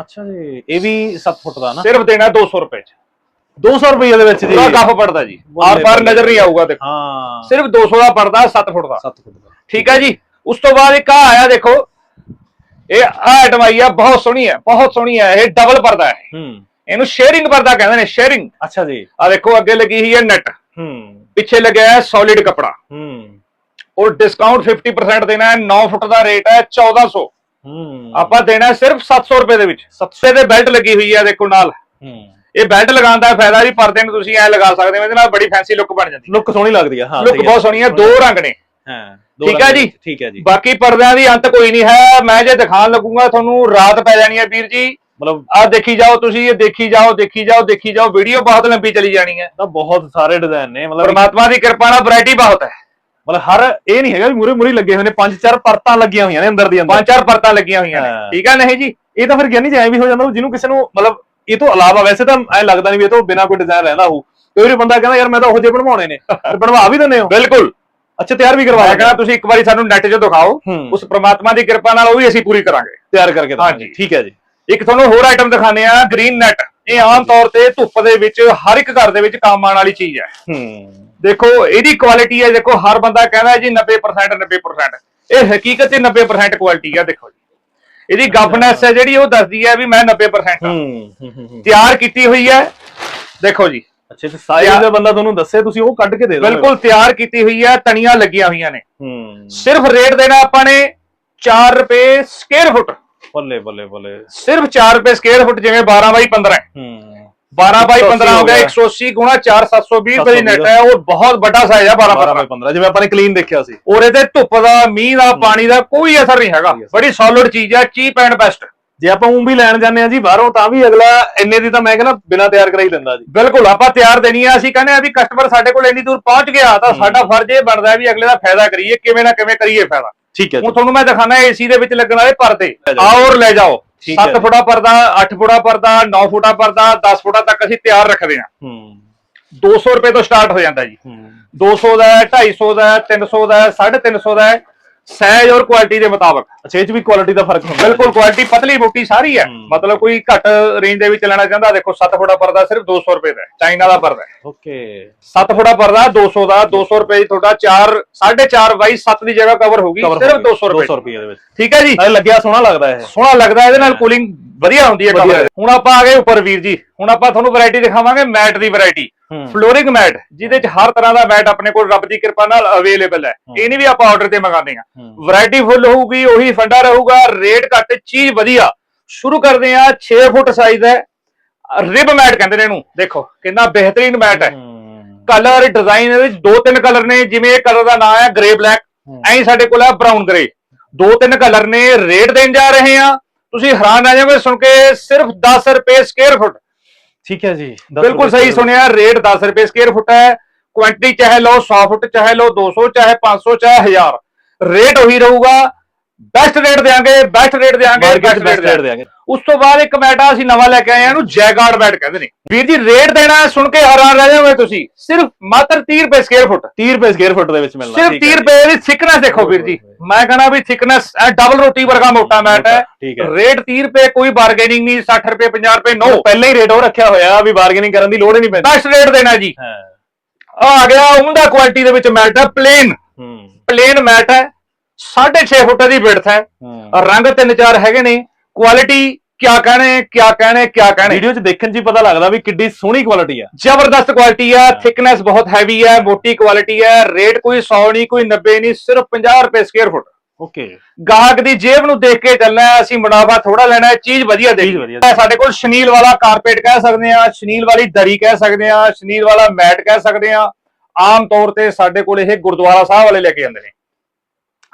ਅੱਛਾ ਜੀ ਇਹ ਵੀ 7 ਫੁੱਟ ਦਾ ਨਾ? ਸਿਰਫ ਦੇਣਾ 200 ਰੁਪਏ ਚ। 200 ਰੁਪਏ ਦੇ ਵਿੱਚ ਜੀ। ਪੂਰਾ ਗਾਫ ਪੜਦਾ ਜੀ। ਆਰ ਪਾਰ। ਨਜ਼ਰ ਨਹੀਂ ਆਊਗਾ ਦੇਖੋ। ਹਾਂ। ਸਿਰਫ 200 ਦਾ ਪਰਦਾ 7 ਫੁੱਟ ਦਾ। 7 ਫੁੱਟ ਦਾ। ਠੀਕ ਹੈ ਜੀ। ਉਸ ਤੋਂ ਬਾਅਦ ਇੱਕ ਆ ਆਇਆ ਦੇਖੋ। ਇਹ ਆ ਆਈਟਮ ਆਈ ਆ ਬਹੁਤ ਸੋਹਣੀ ਹੈ ਬਹੁਤ ਸੋਹਣੀ ਹੈ ਇਹ ਡਬਲ ਪਰਦਾ ਹੈ। ਹੂੰ। ਇਹਨੂੰ ਸ਼ੇਅਰਿੰਗ ਪਰਦਾ ਕਹਿੰਦੇ ਨੇ ਸ਼ੇਅਰਿੰਗ ਅੱਛਾ ਜੀ। ਆ ਦੇਖੋ ਅੱਗੇ ਲੱਗੀ ਹੋਈ ਹੈ ਨੈਟ ਹੂੰ। ਪਿੱਛੇ ਲੱਗਿਆ ਹੈ ਸੋਲਿਡ ਕਪੜਾ। ਹੂੰ। ਔਰ ਡਿਸਕਾਊਂਟ 50% ਦੇਣਾ ਹੈ 9 ਫੁੱਟ ਦਾ ਰੇਟ ਹੈ 1400 ਹੂੰ। ਆਪਾਂ ਦੇਣਾ ਹੈ ਸਿਰਫ 700 ਰੁਪਏ ਦੇ ਵਿੱਚ। 700 ਦੇ ਬੈਲਟ ਲੱਗੀ ਹੋਈ ਹੈ ਦੇਖੋ ਨਾਲ। ਹੂੰ। ਇਹ ਬੈਲਟ ਲਗਾਉਣ ਦਾ ਫਾਇਦਾ ਜੀ ਪਰਦੇ ਨੂੰ ਤੁਸੀਂ ਐ ਲਗਾ ਸਕਦੇ ਹੋ ਇਹਦੇ ਨਾਲ ਬੜੀ ਫੈਂਸੀ ਲੁੱਕ ਬਣ ਜਾਂਦੀ ਲੁੱਕ ਸੋਹਣੀ ਲੱਗਦੀ ਆ ਹਾਂ ਲੁੱਕ ਬਹੁਤ ਸੋਹਣੀ ਹੈ ਦੋ ਰੰਗ ਨੇ। ਹਾਂ ਠੀਕ ਹੈ ਜੀ। ਠੀਕ ਹੈ ਜੀ। ਬਾਕੀ ਪਰਦਿਆਂ ਦੀ ਅੰਤ ਕੋਈ ਨਹੀਂ ਹੈ ਮੈਂ ਜੇ ਦਿਖਾਣ ਲੱਗੂਗਾ ਤੁਹਾਨੂੰ ਰਾਤ ਪੈ ਜਾਣੀ ਹੈ ਵੀਰ ਜੀ। ਮਤਲਬ ਆ ਦੇਖੀ ਜਾਓ ਤੁਸੀਂ ਇਹ ਦੇਖੀ ਜਾਓ ਦੇਖੀ ਜਾਓ ਦੇਖੀ ਜਾਓ ਵੀਡੀਓ ਬਹੁਤ ਲੰਬੀ ਚਲੀ ਜਾਣੀ ਹੈ। ਤਾਂ ਬਹੁਤ ਸਾਰੇ ਡਿਜ਼ਾਈਨ ਨੇ ਮਤਲਬ ਪਰਮਾਤਮਾ ਦੀ ਕਿਰਪਾ ਨਾਲ ਵੈਰਾਈਟੀ ਬਹੁਤ ਹੈ। ਮਤਲਬ ਹਰ ਇਹ ਨਹੀਂ ਹੈਗਾ ਵੀ ਮੂਰੇ ਮੂਰੇ ਲੱਗੇ ਹੋਏ ਨੇ ਪੰਜ ਚਾਰ ਪਰਤਾਂ ਲੱਗੀਆਂ ਹੋਈਆਂ ਨੇ ਅੰਦਰ ਦੀ ਅੰਦਰ। ਪੰਜ ਚਾਰ ਪਰਤਾਂ ਲੱਗੀਆਂ ਹੋਈਆਂ ਨੇ। ਹਾਂ। ਠੀਕ ਹੈ ਨਹੀਂ ਜੀ? ਇਹ ਤਾਂ ਫਿਰ ਗਿਆਨੀ ਜੀ ਐ ਵੀ ਹੋ ਜਾਂਦਾ ਵੀ ਜਿਹਨੂੰ ਕਿਸੇ ਨੂੰ ਮਤਲਬ ਇਹ ਤੋਂ ਇਲਾਵਾ ਵੈਸੇ ਤਾਂ ਐ ਲੱਗਦਾ ਨਹੀਂ ਵੀ ਇਹ ਤੋਂ ਬਿਨਾ ਕੋਈ ਡਿਜ਼ਾਈਨ ਰਹਿੰਦਾ ਹੋਊ। ਕੋਈ ਵਾਰੀ ਬੰਦਾ ਕਹਿੰਦਾ ਯਾਰ ਮੈਂ ਤਾਂ ਉਹੋ ਜਿਹੇ ਬਣਵਾਉਣੇ ਨੇ। ਬਣਵਾ ਵੀ ਦਿੰਦੇ ਹੋ। ਬਿਲਕੁਲ। ਅੱਛਾ ਤਿਆਰ ਵੀ ਕਰਵਾ ਮੈਂ ਦਿੰਦੇ ਕਹਿੰਦਾ ਹੋ? ਤੁਸੀਂ ਇੱਕ ਵਾਰੀ ਸਾਨੂੰ ਨੈਟ 'ਚ ਦਿਖਾਓ। ਹੂੰ। ਉਸ ਪ੍ਰਮਾਤਮਾ ਦੀ ਕਿਰਪਾ ਨਾਲ ਉਹ ਵੀ ਅਸੀਂ ਪੂਰੀ ਕਰਾਂਗੇ। ਤਿਆਰ ਕਰਕੇ ਹਾਂਜੀ। ਹੋ। ਠੀਕ ਹੈ ਜੀ। ਇੱਕ ਤੁਹਾਨੂੰ ਹੋਰ ਆਈਟਮ ਦਿਖਾਣੇ ਆ ਗ੍ਰੀਨ ਨੈਟ ਇਹ ਆਮ ਤੌਰ ਤੇ ਧੁੱਪ ਦੇ ਵਿੱਚ ਹਰ ਇੱਕ ਘਰ ਦੇ ਵਿੱਚ ਕੰਮ ਆਉਣ ਵਾਲੀ ਚੀਜ਼ ਹੈ। ਹੂੰ। ਦੇਖੋ ਇਹਦੀ ਕੁਆਲਿਟੀ ਹੈ ਦੇਖੋ ਹਰ ਬੰਦਾ ਕਹਿੰਦਾ ਜੀ 90% 90% ਇਹ ਹਕੀਕਤ 'ਚ 90% ਕੁਆਲਿਟੀ ਹੈ ਦੇਖੋ ਜੀ। ਇਹਦੀ ਗਫਨੈਸ ਹੈ ਜਿਹੜੀ ਉਹ ਦੱਸਦੀ ਹੈ ਵੀ ਮੈਂ 90% ਹਾਂ। ਹੂੰ ਹੂੰ, ਹੂੰ ਹੂੰ। ਤਿਆਰ ਕੀਤੀ ਹੋਈ ਹੈ। ਦੇਖੋ ਜੀ। ਅੱਛਾ ਤੇ ਸਾਈਜ਼ ਦਾ ਬੰਦਾ ਤੁਹਾਨੂੰ ਦੱਸੇ ਤੁਸੀਂ ਉਹ ਕੱਢ ਕੇ ਦੇ ਦਿਓ। ਬਿਲਕੁਲ ਤਿਆਰ ਕੀਤੀ ਹੋਈ ਹੈ ਤਣੀਆਂ ਲੱਗੀਆਂ ਹੋਈਆਂ ਨੇ। ਹੂੰ। ਸਿਰਫ ਰੇਟ ਦੇਣਾ ਆਪਾਂ ਨੇ 4 ਰੁਪਏ ਸਕੁਅਰ ਫੁੱਟ ਬੱਲੇ ਬੱਲੇ ਬੱਲੇ। ਸਿਰਫ 4 ਰੁਪਏ ਸਕੁਅਰ ਫੁੱਟ ਜਿਵੇਂ 12 ਬਾਈ 15 ਹੈ। ਹੂੰ। 12 ਬਾਈ 15 ਹੋ ਗਿਆ ਹੋ ਗਿਆ। 180 ਗੁਣਾ 4 720 ਰੁਪਏ ਨੈਟ ਹੈ ਉਹ ਬਹੁਤ ਵੱਡਾ ਸਾਈਜ਼ ਹੈ 12 12 15 ਬਾਈ 15 ਜਿਵੇਂ ਆਪਾਂ ਨੇ ਕਲੀਨ ਦੇਖਿਆ ਸੀ। ਔਰ ਇਹਦੇ ਧੁੱਪ ਦਾ ਮੀਂਹ ਦਾ ਪਾਣੀ ਦਾ ਕੋਈ ਅਸਰ ਨਹੀਂ ਹੈਗਾ। ਬੜੀ ਸੋਲਿਡ ਚੀਜ਼ ਹੈ ਚੀਪ ਐਂਡ ਬੈਸਟ ਜੇ ਆਪਾਂ ਉਂ ਵੀ ਲੈਣ ਜਾਂਦੇ ਆ ਜੀ ਬਾਹਰੋਂ ਤਾਂ ਵੀ ਅਗਲਾ ਇੰਨੇ ਦੀ ਤਾਂ ਮੈਂ ਕਹਿੰਦਾ ਬਿਨਾ ਤਿਆਰ ਕਰਾਈ ਲੈਂਦਾ ਜੀ। ਬਿਲਕੁਲ ਆਪਾਂ ਤਿਆਰ ਦੇਣੀ ਆ ਅਸੀਂ ਕਹਿੰਦੇ ਆ ਵੀ ਕਸਟਮਰ ਸਾਡੇ ਕੋਲ ਇੰਨੀ ਦੂਰ ਪਹੁੰਚ ਗਿਆ ਤਾਂ ਸਾਡਾ ਫਰਜ਼ ਇਹ ਬਣਦਾ ਵੀ ਅਗਲੇ ਦਾ ਫਾਇਦਾ ਕਰੀਏ ਕਿਵੇਂ ਨਾ ਕਿਵੇਂ ਕਰੀਏ ਫਾਇਦਾ। ਠੀਕ ਹੈ ਹੁਣ ਤੁਹਾਨੂੰ ਮੈਂ ਦਿਖਾਣਾ ਏਸੀ ਦੇ ਵਿੱਚ ਲੱਗਣ ਵਾਲੇ ਪਰਦੇ। ਆਓ ਔਰ ਲੈ ਜਾਓ। ਠੀਕ ਹੈ 7 ਜੀ। ਫੁੱਟਾ ਪਰਦਾ 8 ਫੁੱਟਾ ਪਰਦਾ 9 ਫੁੱਟਾ ਪਰਦਾ 10 ਫੁੱਟਾ ਤੱਕ ਅਸੀਂ ਤਿਆਰ ਰੱਖਦੇ ਹਾਂ। ਹੂੰ। 200 ਰੁਪਏ ਤੋਂ ਸਟਾਰਟ ਹੋ ਜਾਂਦਾ ਜੀ। ਹੂੰ। 200 ਦਾ ਹੈ 250 ਦਾ ਹੈ 300 ਦਾ ਹੈ 350 ਦਾ ਸਾਈਜ਼ ਔਰ ਕੁਆਲਿਟੀ ਦੇ ਮੁਤਾਬਕ। ਅੱਛਾ ਇਹ ਚ ਵੀ ਕੁਆਲਿਟੀ ਦਾ ਫ਼ਰਕ ਹੁੰਦਾ। ਬਿਲਕੁਲ ਕੁਆਲਿਟੀ ਪਤਲੀ ਮੋਟੀ ਸਾਰੀ ਹੈ। ਮਤਲਬ ਕੋਈ ਘੱਟ ਰੇਂਜ ਦੇ ਵਿੱਚ ਲੈਣਾ ਚਾਹੁੰਦਾ ਦੇਖੋ 7 ਫੁੱਟਾ ਪਰਦਾ ਸਿਰਫ 200 ਰੁਪਏ ਦਾ ਚਾਈਨਾ ਦਾ ਪਰਦਾ ਓਕੇ। 7 ਫੁੱਟਾ ਪਰਦਾ 200 ਦਾ 200 ਰੁਪਏ ਦੀ ਤੁਹਾਡਾ 4 4.5 ਬਾਈ 7 ਦੀ ਜਗ੍ਹਾ ਕਵਰ ਹੋਊਗੀ ਸਿਰਫ 200 ਰੁਪਏ 200 ਰੁਪਏ ਦੇ ਵਿੱਚ। ਠੀਕ ਹੈ ਜੀ? ਲੱਗਿਆ ਸੋਹਣਾ ਲੱਗਦਾ ਇਹ। ਸੋਹਣਾ ਲੱਗਦਾ ਇਹਦੇ ਨਾਲ ਕੂਲਿੰਗ ਵਧੀਆ ਹੁੰਦੀ ਹੈ ਦੀ। ਹੁਣ ਆਪਾਂ ਆ ਗਏ ਉੱਪਰ ਵੀਰ ਜੀ। ਹੁਣ ਆਪਾਂ ਤੁਹਾਨੂੰ ਵੈਰਾਈਟੀ ਦਿਖਾਵਾਂਗੇ ਮੈਟ ਦੀ ਵੈਰਾਈਟੀ। ਫਲੋਰਿੰਗ ਮੈਟ ਜਿਹਦੇ ਚ ਹਰ ਤਰ੍ਹਾਂ ਦਾ ਮੈਟ ਆਪਣੇ ਕੋਲ ਰੱਬ ਦੀ ਕਿਰਪਾ ਨਾਲ ਅਵੇਲੇਬਲ ਹੈ। ਇਹ ਨਹੀਂ ਵੀ ਆਪਾਂ ਆਰਡਰ ਤੇ ਮੰਗਾਉਂਦੇ ਹੂੰ। ਵੈਰਾਈਟੀ ਫੁੱਲ ਹੋਊਗੀ ਉਹੀ ਫੰਡਾ ਰਹੂਗਾ ਰੇਟ ਘੱਟ ਚੀਜ਼ ਵਧੀਆ। ਸ਼ੁਰੂ ਕਰਦੇ ਆ 6 ਫੁੱਟ ਸਾਈਜ਼ ਹੈ। ਰਿਬ ਮੈਟ ਕਹਿੰਦੇ ਨੇ ਇਹਨੂੰ। ਦੇਖੋ ਕਿੰਨਾ ਬਿਹਤਰੀਨ ਮੈਟ ਹੈ। ਕਲਰ ਡਿਜ਼ਾਈਨ ਇਹਦੇ ਵਿੱਚ ਦੋ ਤਿੰਨ ਕਲਰ ਨੇ ਜਿਵੇਂ ਇਹ ਕਲਰ ਦਾ ਨਾਮ ਹੈ ਗ੍ਰੇ ਬਲੈਕ। ਐਂ ਸਾਡੇ ਕੋਲ ਹੈ ਬਰਾਊਨ ਗ੍ਰੇ ਦੋ ਤਿੰਨ ਕਲਰ ਨੇ ਰੇਟ ਦੇਣ ਜਾ ਰਹੇ ਆ ਤੁਸੀਂ ਹੈਰਾਨ ਰਹਿ ਜਾਓਗੇ ਸੁਣ ਕੇ ਸਿਰਫ 10 ਰੁਪਏ ਸਕੁਅਰ ਫੁੱਟ ਠੀਕ ਹੈ ਜੀ ਬਿਲਕੁਲ ਸਹੀ ਸੁਣਿਆ ਰੇਟ 10 ਰੁਪਏ ਸਕੁਅਰ ਫੁੱਟ ਹੈ। ਕੁਆਂਟੀਟੀ ਚਾਹੇ ਲਓ 100 ਫੁੱਟ ਚਾਹੇ ਲਓ 200 ਚਾਹੇ 500 ਚਾਹੇ 1000 ਰੇਟ ਉਹੀ ਰਹੂਗਾ। ਬੈਸਟ ਰੇਟ ਦੇਾਂਗੇ ਬੈਸਟ ਰੇਟ ਦੇਾਂਗੇ ਬੈਸਟ ਰੇਟ ਦੇਾਂਗੇ ਉਸ ਤੋਂ ਬਾਅਦ ਇੱਕ ਮੈਟਾ ਅਸੀਂ ਨਵਾਂ ਲੈ ਕੇ ਆਏ ਆ ਇਹਨੂੰ ਜੈਗਾਰਡ ਮੈਟ ਕਹਿੰਦੇ ਨੇ। ਵੀਰ ਜੀ ਰੇਟ ਦੇਣਾ ਸੁਣ ਕੇ ਹੈਰਾਨ ਰਹਿ ਜਾਓਗੇ ਤੁਸੀਂ। ਸਿਰਫ ਮਾਤਰ 30 ਰੁਪਏ ਸਕੁਅਰ ਫੁੱਟ 30 ਰੁਪਏ ਸਕੁਅਰ ਫੁੱਟ ਦੇ ਵਿੱਚ ਮਿਲਣਾ ਸਿਰਫ ਠੀਕ ਹੈ 30 ਜੀ। ਰੁਪਏ ਦੀ ਥਿਕਨੈਸ ਦੇਖੋ ਵੀਰ ਜੀ। ਮੈਂ ਕਹਣਾ ਵੀ ਥਿਕਨੈਸ ਐ ਡਬਲ ਰੋਟੀ ਵਰਗਾ ਮੋਟਾ ਮੈਟ ਹੈ। ਠੀਕ ਹੈ। ਰੇਟ 30 ਰੁਪਏ ਕੋਈ ਬਾਰਗੇਨਿੰਗ ਨਹੀਂ 60 ਰੁਪਏ 50 ਰੁਪਏ ਨੋ ਪਹਿਲਾਂ ਹੀ ਰੇਟ ਉਹ ਰੱਖਿਆ ਹੋਇਆ ਵੀ ਬਾਰਗੇਨਿੰਗ ਕਰਨ ਦੀ ਲੋੜ ਹੀ ਨਹੀਂ ਪੈਂਦੀ। ਬੈਸਟ ਰੇਟ ਦੇਣਾ ਜੀ। ਹਾਂ। ਆ ਆ ਗਿਆ ਉਮਦਾ ਕੁਆਲਿਟੀ ਦੇ ਵਿੱਚ ਮੈਟ ਹੈ ਪਲੇਨ ਪਲੇਨ ਮੈਟ ਹੈ 6.5 ਫੁੱਟ ਦੀ ਵਿਡਥ ਹੈ। ਹੂੰ। ਰੰਗ ਤਿੰਨ ਚਾਰ ਹੈਗੇ ਨੇ। ਕੁਆਲਿਟੀ ਕਿਆ ਕਹਿਣੇ ਕਿਆ ਕਹਿਣੇ ਕਿਆ ਕਹਿਣੇ। ਵੀਡੀਓ 'ਚ ਦੇਖਣ 'ਚ ਹੀ ਪਤਾ ਲੱਗਦਾ ਵੀ ਕਿੱਡੀ ਸੋਹਣੀ ਕੁਆਲਿਟੀ ਆ। ਜ਼ਬਰਦਸਤ ਕੁਆਲਿਟੀ ਹੈ ਥਿਕਨੈਸ ਬਹੁਤ ਹੈਵੀ ਹੈ ਮੋਟੀ ਕੁਆਲਿਟੀ ਹੈ ਰੇਟ ਕੋਈ 100 ਨਹੀਂ ਕੋਈ 90 ਨਹੀਂ ਸਿਰਫ 50 ਰੁਪਏ ਸਕੁਅਰ ਫੁੱਟ ਓਕੇ ਗਾਹਕ ਦੀ ਜੇਬ ਨੂੰ ਦੇਖ ਕੇ ਚੱਲਣਾ ਅਸੀਂ ਮੁਨਾਫਾ ਥੋੜਾ ਲੈਣਾ ਹੈ ਚੀਜ਼ ਵਧੀਆ ਦੇਣੀ ਹੈ ਸਾਡੇ ਕੋਲ ਸ਼ਨੀਲ ਵਾਲਾ ਕਾਰਪੇਟ ਕਹਿ ਸਕਦੇ ਆ ਸ਼ਨੀਲ ਵਾਲੀ ਦਰੀ ਕਹਿ ਸਕਦੇ ਆ ਸ਼ਨੀਲ ਵਾਲਾ ਮੈਟ ਕਹਿ ਸਕਦੇ ਆ ਆਮ ਤੌਰ ਤੇ ਸਾਡੇ ਕੋਲ ਇਹ ਗੁਰਦੁਆਰਾ ਸਾਹਿਬ ਵਾਲੇ ਲੈ ਕੇ ਜਾਂਦੇ ਨੇ।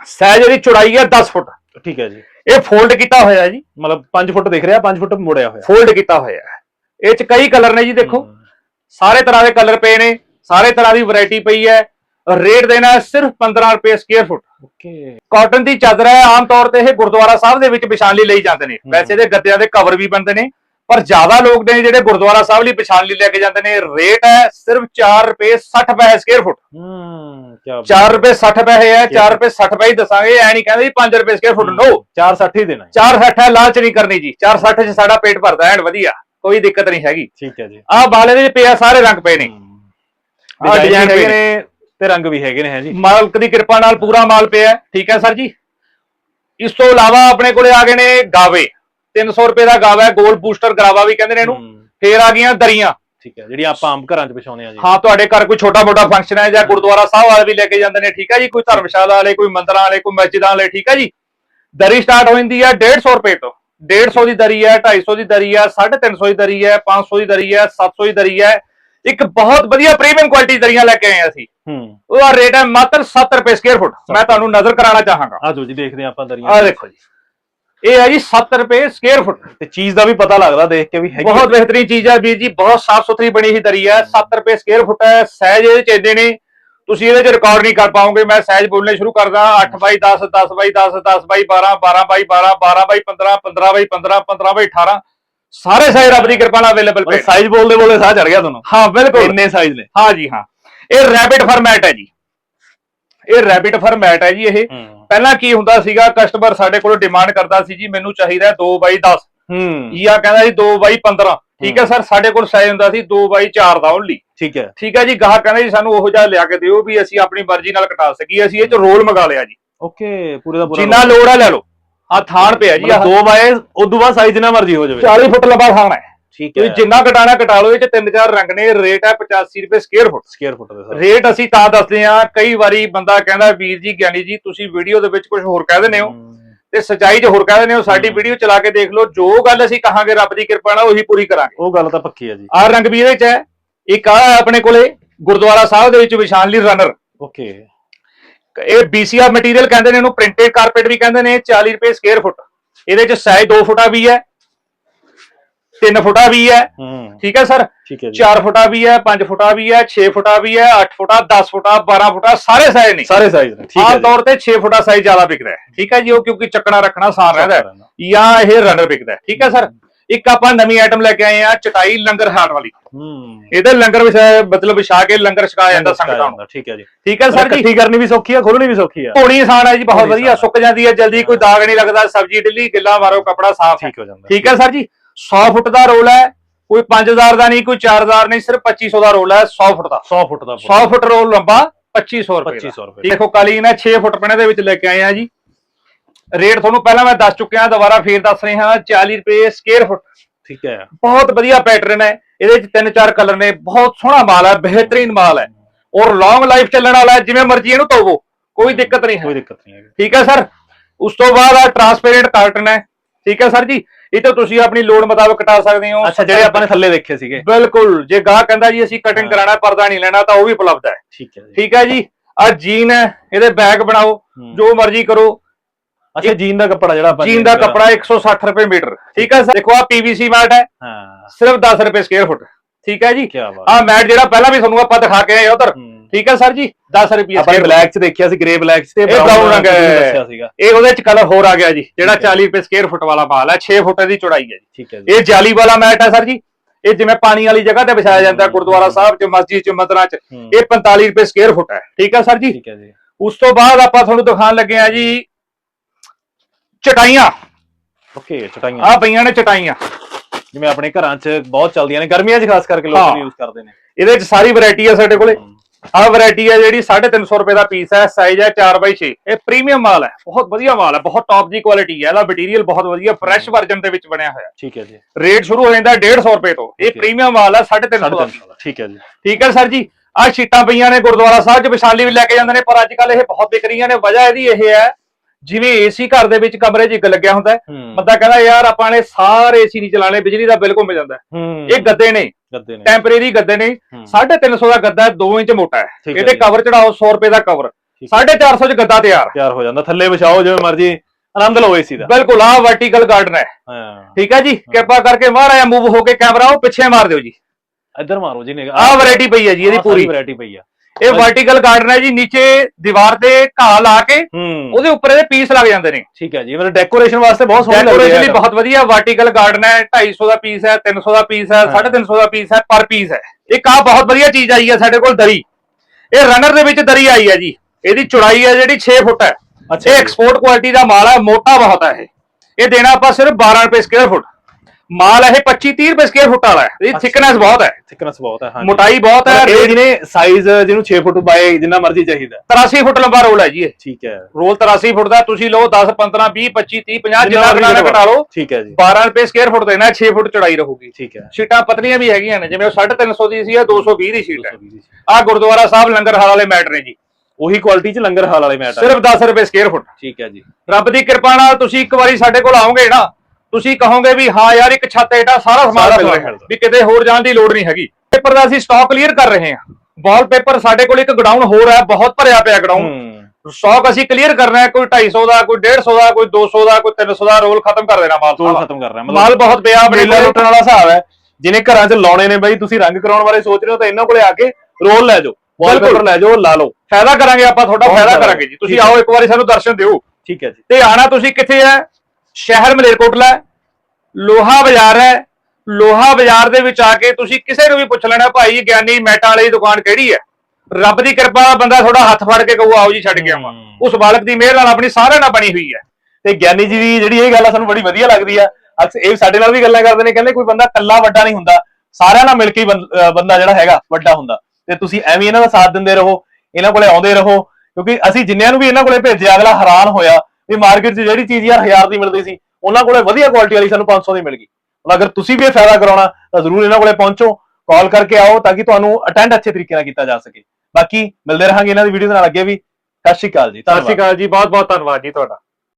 ਸਾਈਜ਼ ਦੀ ਚੌੜਾਈ ਹੈ 10 ਫੁੱਟ। ਠੀਕ ਹੈ ਜੀ। ਇਹ ਫੋਲਡ ਕੀਤਾ ਹੋਇਆ ਜੀ। ਮਤਲਬ 5 ਫੁੱਟ ਦਿਖ ਰਿਹਾ 5 ਫੁੱਟ ਮੁੜਿਆ ਹੋਇਆ। ਫੋਲਡ ਕੀਤਾ ਹੋਇਆ ਹੈ। ਇਹ ਚ ਕਈ ਕਲਰ ਨੇ ਜੀ ਦੇਖੋ। ਸਾਰੇ ਤਰ੍ਹਾਂ ਦੇ ਕਲਰ ਪਏ ਨੇ ਸਾਰੇ ਤਰ੍ਹਾਂ ਦੀ ਵੈਰਾਈਟੀ ਪਈ ਹੈ। ਰੇਟ ਦੇਣਾ ਸਿਰਫ 15 ਰੁਪਏ ਸਕੁਅਰ ਫੁੱਟ ਓਕੇ ਕਾਟਨ ਦੀ ਚਾਦਰ ਹੈ ਆਮ ਤੌਰ ਤੇ ਇਹ ਗੁਰਦੁਆਰਾ ਸਾਹਿਬ ਦੇ ਵਿੱਚ ਵਿਛਾਣ ਲਈ ਲਈ ਜਾਂਦੇ ਨੇ। ਵੈਸੇ ਦੇ ਗੱਦਿਆਂ ਦੇ ਕਵਰ ਵੀ ਬਣਦੇ ਨੇ। ਪਰ ਜ਼ਿਆਦਾ ਲੋਕ ਨੇ ਜਿਹੜੇ ਗੁਰਦੁਆਰਾ ਸਾਹਿਬ ਲਈ ਵਿਛਾਣ ਲਈ ਲੈ ਕੇ ਜਾਂਦੇ ਨੇ। ਰੇਟ ਹੈ ਸਿਰਫ 4 ਰੁਪਏ 60 ਪੈਸੇ ਸਕੁਅਰ ਫੁੱਟ ਹੂੰ। 4 ਰੁਪਏ 60 ਪੈਸੇ ਹੈ। 4 ਰੁਪਏ 60 ਪੈਸੇ ਦੱਸਾਂਗੇ ਐ ਨਹੀਂ ਕਹਿੰਦੇ ਜੀ 5 ਰੁਪਏ ਸਕੁਅਰ ਫੁੱਟ ਨੋ 460 ਹੀ ਦੇਣਾ ਹੈ। 460 ਹੈ ਲਾਲਚ ਨਹੀਂ ਕਰਨੀ ਜੀ। 460 ਚ ਸਾਡਾ ਪੇਟ ਭਰਦਾ ਐਨ ਵਧੀਆ। ਕੋਈ ਦਿੱਕਤ ਨਹੀਂ ਹੈਗੀ। ਠੀਕ ਹੈ ਜੀ। ਆਹ ਬਾਲੇ ਦੇ ਪਿਆ ਸਾਰੇ ਰੰਗ ਪਏ ਨੇ। ਆਹ ਡਿਜ਼ਾਈਨ ਹੈਗੇ ਪਏ ਨੇ ਤੇ ਰੰਗ ਵੀ ਹੈਗੇ ਨੇ ਹੈ ਜੀ। ਮਾਲਕ ਦੀ ਕਿਰਪਾ ਨਾਲ ਪੂਰਾ ਮਾਲ ਪਿਆ। ਠੀਕ ਹੈ ਸਰ ਜੀ? ਇਸ ਤੋਂ ਇਲਾਵਾ ਆਪਣੇ ਕੋਲੇ ਆ ਗਏ ਨੇ ਗਾਵੇ। 300 ਰੁਪਏ ਦਾ ਗਾਵਾ ਹੈ 골ਡ ਬੂਸਟਰ ਗਰਾਵਾ ਵੀ ਕਹਿੰਦੇ ਨੇ ਇਹਨੂੰ। ਫੇਰ ਆ ਗਈਆਂ ਦਰੀਆਂ। ਠੀਕ ਹੈ ਜਿਹੜੀ ਆਪਾਂ ਆਮ ਘਰਾਂ 'ਚ ਵਿਛਾਉਂਦੇ ਆ ਜੀ। ਹਾਂ ਤੁਹਾਡੇ ਘਰ ਕੋਈ ਛੋਟਾ ਮੋਟਾ ਫੰਕਸ਼ਨ ਹੈ ਜਾਂ ਗੁਰਦੁਆਰਾ ਸਾਹਿਬ ਵਾਲੇ ਵੀ ਲੈ ਕੇ ਜਾਂਦੇ ਨੇ ਠੀਕ ਹੈ ਜੀ? ਕੋਈ ਧਰਮਸ਼ਾਲਾ ਵਾਲੇ ਕੋਈ ਮੰਦਰਾਂ ਵਾਲੇ ਕੋਈ ਮਸਜਿਦਾਂ ਵਾਲੇ ਠੀਕ ਹੈ ਜੀ? ਦਰੀ ਸਟਾਰਟ ਹੋ ਜਾਂਦੀ ਹੈ 150 ਰੁਪਏ ਤੋਂ। 150 ਦੀ ਦਰੀ ਹੈ 250 ਦੀ ਦਰੀ ਹੈ 350 ਦੀ ਦਰੀ ਹੈ 500 ਦੀ ਦਰੀ ਹੈ 700 ਦੀ ਦਰੀ ਹੈ। ਇੱਕ ਬਹੁਤ ਵਧੀਆ ਪ੍ਰੀਮੀਅਮ ਕੁਆਲਿਟੀ ਦਰੀਆਂ ਲੈ ਕੇ ਆਏ ਅਸੀਂ। ਹੂੰ। ਉਹਦਾ ਰੇਟ ਹੈ ਮਾਤਰ 70 ਰੁਪਏ ਸਕੁਅਰ ਫੁੱਟ ਮੈਂ ਤੁਹਾਨੂੰ ਨਜ਼ਰ ਕਰਾਉਣਾ ਚਾਹਾਂਗਾ। ਆਜੋ ਜੀ ਦੇਖਦੇ ਆਪਾਂ ਦਰੀਆਂ ਆਹ ਦੇਖੋ ਜੀ। ਇਹ ਹੈ ਜੀ 70 ਰੁਪਏ ਸਕੁਅਰ ਫੁੱਟ ਤੇ ਚੀਜ਼ ਦਾ ਵੀ ਪਤਾ ਲੱਗਦਾ ਦੇਖ ਕੇ ਵੀ ਹੈਗੀ ਬਹੁਤ ਬਿਹਤਰੀਨ ਚੀਜ਼ ਹੈ ਵੀਰ ਜੀ ਬਹੁਤ ਸਾਫ਼ ਸੁਥਰੀ ਬਣੀ ਹੋਈ ਦਰੀ ਹੈ 70 ਰੁਪਏ ਸਕੁਅਰ ਫੁੱਟ ਹੈ ਸਾਈਜ਼ ਇਹਦੇ ਚ ਇੰਨੇ ਨੇ। ਤੁਸੀਂ ਇਹਦੇ ਚ ਰਿਕਾਰਡ ਨਹੀਂ ਕਰ ਪਾਓਗੇ। ਮੈਂ ਸਾਈਜ਼ ਬੋਲਣੇ ਸ਼ੁਰੂ ਕਰਦਾ। 8 ਬਾਈ 10 10 ਬਾਈ 10 10 ਬਾਈ 12 12 ਬਾਈ 12 12 ਬਾਈ 15 15 ਬਾਈ 15 15 ਬਾਈ 18 ਸਾਰੇ ਸਾਈਜ਼ ਰੱਬ ਦੀ ਕਿਰਪਾ ਨਾਲ ਅਵੇਲੇਬਲ ਪਏ ਸਾਈਜ਼ ਬੋਲਦੇ ਬੋਲਦੇ ਸਾਹ ਚੜ ਗਿਆ ਤੁਹਾਨੂੰ। ਹਾਂ ਬਿਲਕੁਲ। ਇੰਨੇ ਸਾਈਜ਼ ਨੇ। ਹਾਂ ਜੀ ਹਾਂ। ਇਹ ਰੈਬਿਟ ਫਾਰਮੈਟ ਹੈ ਜੀ। ਇਹ ਰੈਬਿਟ ਫਾਰਮੈਟ ਹੈ ਜੀ ਇਹ। ਪਹਿਲਾਂ ਕੀ ਹੁੰਦਾ ਸੀਗਾ ਕਸਟਮਰ ਸਾਡੇ ਕੋਲੋਂ ਡਿਮਾਂਡ ਕਰਦਾ ਸੀ ਜੀ ਮੈਨੂੰ ਚਾਹੀਦਾ 2 ਬਾਈ 10 ਹੂੰ। ਜਾਂ ਕਹਿੰਦਾ ਸੀ 2 ਬਾਈ 15 ਠੀਕ ਹੈ ਸਰ ਸਾਡੇ ਕੋਲ ਸਾਈਜ਼ ਹੁੰਦਾ ਸੀ 2 ਬਾਈ 4 ਦਾ ਓਨਲੀ ਠੀਕ ਹੈ। ਠੀਕ ਹੈ ਜੀ ਗਾਹਕ ਕਹਿੰਦਾ ਜੀ ਸਾਨੂੰ ਉਹੋ ਜਿਹਾ ਲਿਆ ਕੇ ਦਿਓ ਵੀ ਅਸੀਂ ਆਪਣੀ ਮਰਜ਼ੀ ਨਾਲ ਕਟਾ ਸਕੀਏ ਅਸੀਂ ਇਹ ਚ ਰੋਲ ਮੰਗਾ ਲਿਆ ਜੀ। ਓਕੇ ਪੂਰੇ ਦਾ ਪੂਰਾ ਜਿੰਨਾ ਲੋੜ ਹੈ ਲੈ ਲਓ। ਆ ਥਾਣ ਪਿਆ ਜੀ ਮਤਲਬ ਦੋ ਬਾਏ ਉਦੋਂ ਬਾਅਦ ਸਾਈਜ਼ ਜਿੰਨਾ ਮਰਜ਼ੀ ਹੋ ਜਾਵੇ। 40 ਫੁੱਟ ਲੰਬਾ ਥਾਣ ਹੈ। ਠੀਕ ਤੁਸੀਂ ਜਿੰਨਾ ਕਟਾਣਾ ਕਟਾ ਲਓ ਇਹ ਚ ਤਿੰਨ ਚਾਰ ਰੰਗ ਨੇ ਰੇਟ ਹੈ 85 ਰੁਪਏ ਸਕੁਅਰ ਫੁੱਟ ਸਕੁਅਰ ਫੁੱਟ ਦੇ ਸਰ। ਰੇਟ ਅਸੀਂ ਤਾਂ ਦੱਸਦੇ ਆ ਕਈ ਵਾਰੀ ਬੰਦਾ ਕਹਿੰਦਾ ਵੀਰ ਜੀ ਗਿਆਨੀ ਜੀ ਤੁਸੀਂ ਵੀਡੀਓ ਦੇ ਵਿੱਚ ਕੁਝ ਹੋਰ ਕਹਿ ਦਿੰਦੇ ਹੋ। ਤੇ ਸਚਾਈ 'ਚ ਹੋਰ ਕਹਿ ਦਿੰਦੇ ਹੋ ਸਾਡੀ। ਵੀਡੀਓ ਚਲਾ ਕੇ ਦੇਖ ਲਓ ਜੋ ਗੱਲ ਅਸੀਂ ਕਹਾਂਗੇ ਰੱਬ ਦੀ ਕਿਰਪਾ ਨਾਲ ਉਹੀ ਪੂਰੀ ਕਰਾਂਗੇ। ਉਹ ਗੱਲ ਤਾਂ ਪੱਕੀ ਹੈ ਜੀ। ਆਹ ਰੰਗ ਵੀ ਇਹਦੇ 'ਚ ਹੈ ਇੱਕ ਆ ਆਪਣੇ ਕੋਲੇ ਗੁਰਦੁਆਰਾ ਸਾਹਿਬ ਦੇ ਵਿੱਚ ਵਿਛਾਣ ਲਈ ਰਨਰ ਓਕੇ ਇਹ BCR ਮਟੀਰੀਅਲ ਕਹਿੰਦੇ ਨੇ ਇਹਨੂੰ ਪ੍ਰਿੰਟਡ ਕਾਰਪੇਟ ਵੀ ਕਹਿੰਦੇ ਨੇ 40 ਰੁਪਏ ਸਕੁਅਰ ਫੁੱਟ ਇਹਦੇ 'ਚ ਸਾਈਜ਼ 2 ਫੁੱਟਾ ਵੀ ਹੈ 3 ਫੁੱਟਾ ਵੀ ਹੈ। ਹੂੰ। ਠੀਕ ਹੈ ਸਰ? ਠੀਕ ਹੈ ਜੀ। 4 ਫੁੱਟਾ ਵੀ ਹੈ 5 ਫੁੱਟਾ ਵੀ ਹੈ 6 ਫੁੱਟਾ ਵੀ ਹੈ 8 ਫੁੱਟਾ 10 ਫੁੱਟਾ 12 ਫੁੱਟਾ ਸਾਰੇ ਸਾਈਜ਼ ਨੇ। ਸਾਰੇ ਸਾਈਜ਼ ਨੇ। ਠੀਕ ਹੈ ਆਮ ਤੌਰ ਤੇ 6 ਫੁੱਟਾ ਸਾਈਜ਼ ਜ਼ਿਆਦਾ ਵਿਕਦਾ ਹੈ। ਠੀਕ ਹੈ ਜੀ ਉਹ ਕਿਉਂਕਿ ਚੱਕਣਾ ਰੱਖਣਾ ਆਸਾਨ ਰਹਿੰਦਾ ਹੈ। ਜਾਂ ਇਹ ਰਨਰ ਵਿਕਦਾ ਹੈ। ਠੀਕ ਹੈ ਸਰ? ਇੱਕ ਆਪਾਂ ਨਵੀਂ ਆਈਟਮ ਲੈ ਕੇ ਆਏ ਆ ਚਟਾਈ ਲੰਗਰ ਹਾਟ ਵਾਲੀ। ਹੂੰ। ਇਹਦੇ ਲੰਗਰ ਵਿਛਾ ਮਤਲਬ ਵਿਛਾ ਕੇ ਲੰਗਰ ਛਕਾਇਆ ਜਾਂਦਾ ਸੰਗਤਾਂ ਨੂੰ। ਠੀਕ ਹੈ ਜੀ। ਠੀਕ ਹੈ ਸਰ ਜੀ? ਇਕੱਠੀ ਕਰਨੀ ਵੀ ਸੌਖੀ ਆ ਖੋਲਣੀ ਵੀ ਸੌਖੀ ਆ। ਧੋਣੀ ਆਸਾਨ ਹੈ ਜੀ ਬਹੁਤ ਵਧੀਆ ਸੁੱਕ ਜਾਂਦੀ ਹੈ ਜਲਦੀ ਕੋਈ ਦਾਗ ਨਹੀਂ ਲੱਗਦਾ ਸਬਜ਼ੀ ਡਿੱਲੀ ਗਿੱਲਾ ਮਾਰੋ ਕਪੜਾ ਸਾਫ਼ ਠੀਕ ਹੋ ਜਾਂਦਾ ਠੀਕ ਹੈ ਸਰ ਜੀ? 100 ਫੁੱਟ ਦਾ ਰੋਲ ਹੈ ਕੋਈ 5000 ਦਾ ਨਹੀਂ ਕੋਈ 4000 ਨਹੀਂ ਸਿਰਫ 2500 ਦਾ ਰੋਲ ਹੈ 100 ਫੁੱਟ ਦਾ। 100 ਫੁੱਟ ਦਾ 100 ਫੁੱਟ ਰੋਲ ਲੰਬਾ 2500 ਰੁਪਏ ਦਾ। 2500 ਰੁਪਏ ਦੇਖੋ ਕਾਲੀਨ ਹੈ 6 ਫੁੱਟ ਪਣੇ ਦੇ ਵਿੱਚ ਲੈ ਕੇ ਆਏ ਆ ਜੀ। ਰੇਟ ਤੁਹਾਨੂੰ ਪਹਿਲਾਂ ਮੈਂ ਦੱਸ ਚੁੱਕਿਆ ਦੁਬਾਰਾ ਫੇਰ ਦੱਸ ਰਿਹਾ 40 ਰੁਪਏ ਸਕੁਅਰ ਫੁੱਟ। ਠੀਕ ਹੈ। ਬਹੁਤ ਵਧੀਆ ਪੈਟਰਨ ਹੈ ਇਹਦੇ ਵਿੱਚ ਤਿੰਨ ਚਾਰ ਕਲਰ ਨੇ ਬਹੁਤ ਸੋਹਣਾ ਮਾਲ ਹੈ ਬਿਹਤਰੀਨ ਮਾਲ ਹੈ। ਔਰ ਲੌਂਗ ਲਾਈਫ ਚੱਲਣ ਵਾਲਾ ਹੈ ਜਿਵੇਂ ਮਰਜ਼ੀ ਇਹਨੂੰ ਧੋਵੋ ਕੋਈ ਦਿੱਕਤ ਨਹੀਂ ਹੈ। ਕੋਈ ਦਿੱਕਤ ਨਹੀਂ ਹੈ ਠੀਕ ਹੈ ਸਰ? ਉਸ ਤੋਂ ਬਾਅਦ ਆ ਟਰਾਂਸਪੇਰੈਂਟ ਕਾਰਟਨ ਹੈ ਠੀਕ ਹੈ ਸਰ ਜੀ? ਇਹ ਤਾਂ ਤੁਸੀਂ ਆਪਣੀ ਲੋੜ ਮੁਤਾਬਕ ਕਟਾ ਸਕਦੇ ਹੋ ਅੱਛਾ ਜਿਹੜੇ ਆਪਾਂ ਨੇ ਥੱਲੇ ਦੇਖੇ ਸੀਗੇ। ਬਿਲਕੁਲ ਜੇ ਗਾਹ ਕਹਿੰਦਾ ਜੀ ਅਸੀਂ ਕਟਿੰਗ। ਕਰਾਣਾ ਪਰਦਾ ਨਹੀਂ ਲੈਣਾ ਤਾਂ ਉਹ ਵੀ ਉਪਲਬਧ ਹੈ। ਠੀਕ ਹੈ ਜੀ। ਠੀਕ ਹੈ ਜੀ? ਆ ਜੀਨ ਹੈ ਇਹਦੇ ਬੈਗ ਬਣਾਓ। ਜੋ ਮਰਜ਼ੀ ਕਰੋ। ਅੱਛਾ ਜੀਨ ਦਾ ਕੱਪੜਾ ਜਿਹੜਾ ਆਪਾਂ ਜੀਨ ਦਾ ਕੱਪੜਾ 160 ਰੁਪਏ ਮੀਟਰ। ਠੀਕ ਹੈ ਸਰ? ਦੇਖੋ ਆ ਪੀਵੀਸੀ ਮੈਟ ਹੈ। ਹਾਂ। ਸਿਰਫ 10 ਰੁਪਏ ਸਕੁਅਰ ਫੁੱਟ ਠੀਕ ਹੈ ਜੀ? ਆ ਮੈਟ ਜਿਹੜਾ ਪਹਿਲਾਂ ਵੀ ਤੁਹਾਨੂੰ ਆਪਾਂ ਦਿਖਾ ਕੇ ਆਏ ਉਧਰ। ਠੀਕ ਹੈ ਸਰ ਜੀ 10 ਰੁਪਏ ਆਪਾਂ ਬਲੈਕ ਚ ਦੇਖਿਆ ਸੀ ਗ੍ਰੇ ਬਲੈਕ ਚ ਤੇ ਇਹ ਰੰਗ। ਦੱਸਿਆ ਸੀਗਾ। ਇਹ ਉਹਦੇ ਚ ਕਲਰ ਹੋਰ ਆ ਗਿਆ ਜੀ ਜਿਹੜਾ ਠੀਕ ਹੈ। 40 ਰੁਪਏ ਸਕੁਅਰ ਫੁੱਟ ਵਾਲਾ ਮਾਲ ਹੈ 6 ਫੁੱਟ ਦੀ ਚੌੜਾਈ ਹੈ ਜੀ ਠੀਕ ਹੈ ਜੀ ਇਹ ਜਾਲੀ ਵਾਲਾ ਮੈਟ ਹੈ ਸਰ ਜੀ ਇਹ ਜਿਵੇਂ ਪਾਣੀ ਵਾਲੀ ਜਗ੍ਹਾ ਤੇ ਵਿਛਾਇਆ ਜਾਂਦਾ ਗੁਰਦੁਆਰਾ ਸਾਹਿਬ ਚ ਮਸਜਿਦ ਚ ਮੰਦਰਾਂ ਚ। ਇਹ 45 ਰੁਪਏ ਸਕੁਅਰ ਫੁੱਟ ਹੈ ਠੀਕ ਹੈ ਸਰ ਜੀ ਠੀਕ ਹੈ ਜੀ ਉਸ ਤੋਂ ਬਾਅਦ ਆਪਾਂ ਤੁਹਾਨੂੰ ਦਿਖਾਉਣ ਲੱਗੇ ਆ ਜੀ ਚਟਾਈਆਂ ਓਕੇ ਚਟਾਈਆਂ ਆ ਪਈਆਂ ਨੇ ਚਟਾਈਆਂ ਜਿਵੇਂ ਆਪਣੇ ਘਰਾਂ 'ਚ ਬਹੁਤ ਚੱਲਦੀਆਂ ਨੇ ਗਰਮੀਆਂ 'ਚ ਖਾਸ ਕਰਕੇ ਲੋਕ। ਯੂਜ਼ ਕਰਦੇ ਨੇ ਇਹਦੇ ਚ ਸਾਰੀ ਵੈਰਾਈਟੀ ਹੈ ਸਾਡੇ ਕੋਲੇ। ਆਹ ਵੈਰਾਈਟੀ ਹੈ ਜਿਹੜੀ 350 ਰੁਪਏ ਦਾ ਪੀਸ ਹੈ ਸਾਈਜ਼ ਹੈ 4x6 ਇਹ ਪ੍ਰੀਮੀਅਮ ਮਾਲ ਹੈ ਬਹੁਤ ਵਧੀਆ ਮਾਲ ਹੈ ਬਹੁਤ ਟੌਪ ਦੀ ਕੁਆਲਿਟੀ ਹੈ। ਇਹਦਾ ਮਟੀਰੀਅਲ ਬਹੁਤ ਵਧੀਆ ਫਰੈਸ਼ ਵਰਜਨ ਦੇ ਵਿੱਚ ਬਣਿਆ ਹੋਇਆ। ਠੀਕ ਹੈ ਜੀ। ਰੇਟ ਸ਼ੁਰੂ ਹੋ ਜਾਂਦਾ 150 ਰੁਪਏ ਤੋਂ। ਇਹ. ਪ੍ਰੀਮੀਅਮ ਮਾਲ ਹੈ 350 ਦਾ। 350 ਠੀਕ ਹੈ ਜੀ। ਠੀਕ ਹੈ ਸਰ ਜੀ ਆਹ ਸ਼ੀਟਾਂ ਪਈਆਂ ਨੇ ਗੁਰਦੁਆਰਾ ਸਾਹਿਬ ਚ ਵਿਸ਼ਾਲੀ ਵੀ ਲੈ ਕੇ ਜਾਂਦੇ ਨੇ ਪਰ ਅੱਜ ਕੱਲ ਇਹ ਬਹੁਤ ਵਿਕ ਰਹੀਆਂ ਨੇ। ਵਜ੍ਹਾ ਇਹਦੀ ਇਹ ਹੈ ਜਿਵੇਂ ਏਸੀ ਘਰ ਦੇ ਵਿੱਚ ਕਮਰੇ 'ਚ ਇੱਕ ਲੱਗਿਆ ਹੁੰਦਾ ਹੈ ਬੰਦਾ ਕਹਿੰਦਾ ਯਾਰ ਆਪਾਂ ਨੇ ਸਾਰੇ ਏਸੀ ਨਹੀਂ ਚਲਾਣੇ ਬਿਜਲੀ ਦਾ ਬਿੱਲ ਘੁੰਮ ਜਾਂਦਾ ਹੈ। ਇਹ ਗੱਦੇ ਨੇ। ਗੱਦੇ ਨੇ। ਟੈਂਪਰੇਰੀ ਗੱਦੇ ਨੇ। ਹੂੰ। 350 ਦਾ ਗੱਦਾ ਹੈ 2 ਇੰਚ ਮੋਟਾ ਹੈ। ਠੀਕ ਹੈ ਇਹਦੇ ਜੀ। ਕਵਰ ਚੜਾਓ 100 ਰੁਪਏ ਦਾ ਕਵਰ ਠੀਕ ਹੈ। 450 ਚ ਗੱਦਾ ਤਿਆਰ। ਤਿਆਰ ਹੋ ਜਾਂਦਾ। ਥੱਲੇ ਵਿਛਾਓ ਜਿਵੇਂ ਮਰਜ਼ੀ ਆਨੰਦ ਲਓ ਏਸੀ ਦਾ। ਬਿਲਕੁਲ ਆਹ ਵਰਟੀਕਲ ਗਾਰਡਨ ਹੈ। ਹਾਂ। ਠੀਕ ਹੈ ਜੀ? ਕਿਰਪਾ ਕਰਕੇ ਮਾੜਾ ਮੂਵ ਹੋ ਕੇ ਕੈਮਰਾ ਉਹ ਪਿੱਛੇ ਮਾਰ ਦਿਓ ਜੀ। ਇੱਧਰ ਮਾਰੋ ਜੀ ਨਿਗਾਹ। ਆਹ ਵੈਰਾਈਟੀ ਪਈ ਹੈ ਜੀ ਇਹਦੀ ਪੂਰੀ। ਵੈਰਾਈਟੀ ਪਈ ਆ। ਇਹ ਵਰਟੀਕਲ ਗਾਰਡਨ ਹੈ ਜੀ ਨੀਚੇ ਦੀਵਾਰ ਤੇ ਘਾਹ ਲਾ ਕੇ ਉਹਦੇ ਉੱਪਰ ਇਹਦੇ ਪੀਸ ਲੱਗ ਜਾਂਦੇ ਨੇ। ਠੀਕ ਹੈ ਜੀ ਮਤਲਬ ਡੈਕੋਰੇਸ਼ਨ ਵਾਸਤੇ ਬਹੁਤ ਸੋਹਣੀ ਲੱਗਦੀ ਡੈਕੋਰੇਸ਼ਨ ਲਈ ਬਹੁਤ ਵਧੀਆ ਵਰਟੀਕਲ ਗਾਰਡਨ ਹੈ 250 ਦਾ ਪੀਸ ਹੈ 300 ਦਾ ਪੀਸ ਹੈ ਹਾਂ। 350 ਦਾ ਪੀਸ ਹੈ ਪਰ ਪੀਸ ਹੈ। ਇੱਕ ਆ ਬਹੁਤ ਵਧੀਆ ਚੀਜ਼ ਆਈ ਹੈ ਸਾਡੇ ਕੋਲ ਦਰੀ। ਇਹ ਰਨਰ ਦੇ ਵਿੱਚ ਦਰੀ ਆਈ ਹੈ ਜੀ। ਇਹਦੀ ਚੌੜਾਈ ਹੈ ਜਿਹੜੀ 6 ਫੁੱਟ ਹੈ। ਅੱਛਾ ਇਹ। ਐਕਸਪੋਰਟ ਕੁਆਲਿਟੀ ਦਾ ਮਾਲ ਹੈ ਮੋਟਾ ਬਹੁਤ ਹੈ ਇਹ। ਇਹ ਦੇਣਾ ਆਪਾਂ ਸਿਰਫ 12 ਰੁਪਏ ਸਕੁਅਰ ਫੁੱਟ ਮਾਲ ਇਹ 25 30 ਰੁਪਏ ਸਕੁਅਰ ਫੁੱਟ ਵਾਲਾ ਹੈ। ਇਹ। ਥਿਕਨੈਸ ਬਹੁਤ ਹੈ। ਥਿਕਨੈਸ ਬਹੁਤ ਹੈ ਹਾਂ ਮੋਟਾਈ ਬਹੁਤ ਹੈ। ਇਹ ਜਿਹਨੇ ਸਾਈਜ਼ ਜਿਹਨੂੰ 6 ਫੁੱਟ ਬਾਏ ਜਿੰਨਾ ਮਰਜ਼ੀ ਚਾਹੀਦਾ। 83 ਫੁੱਟ ਲੰਬਾ ਰੋਲ ਹੈ ਜੀ ਇਹ। ਠੀਕ ਹੈ। ਰੋਲ 83 ਫੁੱਟ ਦਾ ਤੁਸੀਂ ਲਓ 10 15 20 25 30 50 ਜਿੰਨਾ ਬਣਾਣਾ ਘਟਾ ਲਓ। ਠੀਕ ਹੈ ਜੀ। 12 ਰੁਪਏ ਸਕੁਅਰ ਫੁੱਟ ਦੇਣਾ 6 ਫੁੱਟ ਚੌੜਾਈ ਰਹੂਗੀ। ਠੀਕ ਹੈ। ਸ਼ੀਟਾਂ ਪਤਲੀਆਂ ਵੀ ਹੈਗੀਆਂ ਨੇ ਜਿਵੇਂ ਉਹ 350 ਦੀ ਸੀ ਆ 220 ਦੀ ਸ਼ੀਟ ਹੈ। 220 ਦੀ। ਆ ਗੁਰਦੁਆਰਾ ਸਾਹਿਬ ਲੰਗਰ ਹਾਲ ਵਾਲੇ ਮੈਟ ਨੇ ਜੀ। ਉਹੀ ਕੁਆਲਿਟੀ ਚ ਲੰਗਰ ਹਾਲ ਵਾਲੇ ਮੈਟ ਆ। ਸਿਰਫ 10 ਰੁਪਏ ਸਕੁਅਰ ਫੁੱਟ ਠੀਕ ਹੈ ਜੀ। ਰੱਬ ਦੀ ਕਿਰਪਾ ਨਾਲ ਤੁਸੀਂ ਇੱਕ ਵਾਰੀ ਸਾਡੇ ਕੋਲ ਆਓਗੇ ਨਾ ਤੁਸੀਂ ਕਹੋਗੇ ਵੀ ਹਾਂ ਯਾਰ ਇੱਕ ਛੱਤ ਹੇਠਾਂ ਸਾਰਾ ਸਮਾਨ ਸਾਰਾ ਸਮਾਨ। ਵੀ ਕਿਤੇ ਹੋਰ ਜਾਣ ਦੀ ਲੋੜ ਨਹੀਂ ਹੈਗੀ। ਪੇਪਰ ਦਾ ਅਸੀਂ ਸਟਾਕ ਕਲੀਅਰ ਕਰ ਰਹੇ ਹਾਂ। ਵਾਲਪੇਪਰ ਸਾਡੇ ਕੋਲ ਇੱਕ ਗਡਾਊਨ ਹੋਰ ਹੈ ਬਹੁਤ ਭਰਿਆ ਪਿਆ ਗਡਾਊਨ ਹੂੰ। ਸਟਾਕ ਅਸੀਂ ਕਲੀਅਰ ਕਰਨਾ ਹੈ ਕੋਈ 250 ਦਾ ਕੋਈ 150 ਦਾ ਕੋਈ 200 ਦਾ ਕੋਈ 300 ਦਾ ਰੋਲ ਖਤਮ ਕਰ ਦੇਣਾ ਮਾਲ ਤੋਲ ਸਾਰਾ। ਖਤਮ ਕਰ ਰਿਹਾ ਮਾਲ ਬਹੁਤ ਪਿਆ ਆਪਣੇ ਮੇਲਾ ਕੋਲ ਲੁੱਟਣ ਵਾਲਾ ਹਿਸਾਬ ਹੈ। ਜਿਹਨੇ ਘਰਾਂ 'ਚ ਲਾਉਣੇ ਨੇ ਬਾਈ ਤੁਸੀਂ ਰੰਗ ਕਰਾਉਣ ਬਾਰੇ ਸੋਚ ਰਹੇ ਹੋ ਤਾਂ ਇਹਨਾਂ ਕੋਲੇ ਆ ਕੇ ਰੋਲ ਲੈ ਜਾਓ। ਵਾਲਪੇਪਰ ਬਿਲਕੁਲ। ਲੈ ਜਾਓ ਲਾ ਲਓ। ਫਾਇਦਾ ਕਰਾਂਗੇ ਆਪਾਂ ਤੁਹਾਡਾ ਬਹੁਤ ਫਾਇਦਾ ਕਰਾਂਗੇ ਜੀ। ਤੁਸੀਂ ਠੀਕ ਹੈ। ਆਓ ਇੱਕ ਵਾਰੀ ਸਾਨੂੰ ਦਰਸ਼ਨ ਦਿਓ। ਠੀਕ ਹੈ ਜੀ। ਤੇ ਆਣਾ ਤੁਸੀਂ ਕਿੱਥੇ ਹੈ? ਸ਼ਹਿਰ ਮਲੇਰਕੋਟਲਾ ਲੋਹਾ ਬਾਜ਼ਾਰ ਹੈ ਲੋਹਾ ਬਾਜ਼ਾਰ ਦੇ ਵਿੱਚ ਆ ਕੇ ਤੁਸੀਂ ਕਿਸੇ ਨੂੰ ਵੀ ਪੁੱਛ ਲੈਣਾ ਭਾਈ ਗਿਆਨੀ ਮੈਟਾਂ ਵਾਲੀ ਦੁਕਾਨ ਕਿਹੜੀ ਹੈ? ਰੱਬ ਦੀ ਕਿਰਪਾ ਨਾਲ ਬੰਦਾ ਤੁਹਾਡਾ ਹੱਥ ਫੜ ਕੇ ਕਹੂ ਆਓ ਜੀ ਛੱਡ ਕੇ ਆਵਾਂ। ਉਸ ਬਾਲਕ ਦੀ ਮਿਹਰ ਨਾਲ ਆਪਣੀ ਸਾਰਿਆਂ ਨਾਲ ਬਣੀ ਹੋਈ ਹੈ। ਤੇ ਗਿਆਨੀ ਜੀ ਦੀ ਜਿਹੜੀ ਇਹ ਗੱਲ ਸਾਨੂੰ ਬੜੀ ਵਧੀਆ ਲੱਗਦੀ ਆ। ਅਕਸਰ ਇਹ ਸਾਡੇ ਨਾਲ ਵੀ ਗੱਲਾਂ ਕਰਦੇ ਨੇ ਕਹਿੰਦੇ ਕੋਈ ਬੰਦਾ ਇਕੱਲਾ ਵੱਡਾ ਨਹੀਂ ਹੁੰਦਾ। ਸਾਰਿਆਂ ਨਾਲ ਮਿਲ ਕੇ ਬੰਦਾ ਜਿਹੜਾ ਹੈਗਾ ਵੱਡਾ ਹੁੰਦਾ। ਤੇ ਤੁਸੀਂ ਐਵੇਂ ਇਹਨਾਂ ਦਾ ਸਾਥ ਦਿੰਦੇ ਰਹੋ ਇਹਨਾਂ ਕੋਲੇ ਆਉਂਦੇ ਰਹੋ ਕਿਉਂਕਿ ਅਸੀਂ ਜਿੰਨਿਆਂ ਨੂੰ ਵੀ ਇਹਨਾਂ ਕੋਲੇ ਭੇਜਿਆ ਅਗਲਾ ਹੈਰਾਨ ਹੋਇਆ। ਵੀ ਮਾਰਕੀਟ 'ਚ ਜਿਹੜੀ ਚੀਜ਼ ਯਾਰ 1000 ਦੀ ਮਿਲਦੀ ਸੀ ਉਹਨਾਂ ਕੋਲੇ ਵਧੀਆ ਕੁਆਲਿਟੀ ਵਾਲੀ ਸਾਨੂੰ 500 ਦੀ ਮਿਲ ਗਈ। ਹੁਣ ਅਗਰ ਤੁਸੀਂ ਵੀ ਇਹ ਫਾਇਦਾ ਕਰਾਉਣਾ ਤਾਂ ਜ਼ਰੂਰ ਇਹਨਾਂ ਕੋਲੇ ਪਹੁੰਚੋ ਕਾਲ ਕਰਕੇ ਆਓ ਤਾਂ ਕਿ ਤੁਹਾਨੂੰ ਅਟੈਂਡ ਅੱਛੇ ਤਰੀਕੇ ਨਾਲ ਕੀਤਾ ਜਾ ਸਕੇ। ਬਾਕੀ ਮਿਲਦੇ ਰਹਾਂਗੇ ਇਹਨਾਂ ਦੀ ਵੀਡੀਓ ਦੇ ਨਾਲ ਅੱਗੇ ਵੀ। ਸਤਿ ਸ਼੍ਰੀ ਅਕਾਲ ਜੀ ਸਤਿ ਸ਼੍ਰੀ ਅਕਾਲ ਜੀ ਬਹੁਤ ਬਹੁਤ ਧੰਨਵਾਦ ਜੀ ਤੁਹਾਡਾ।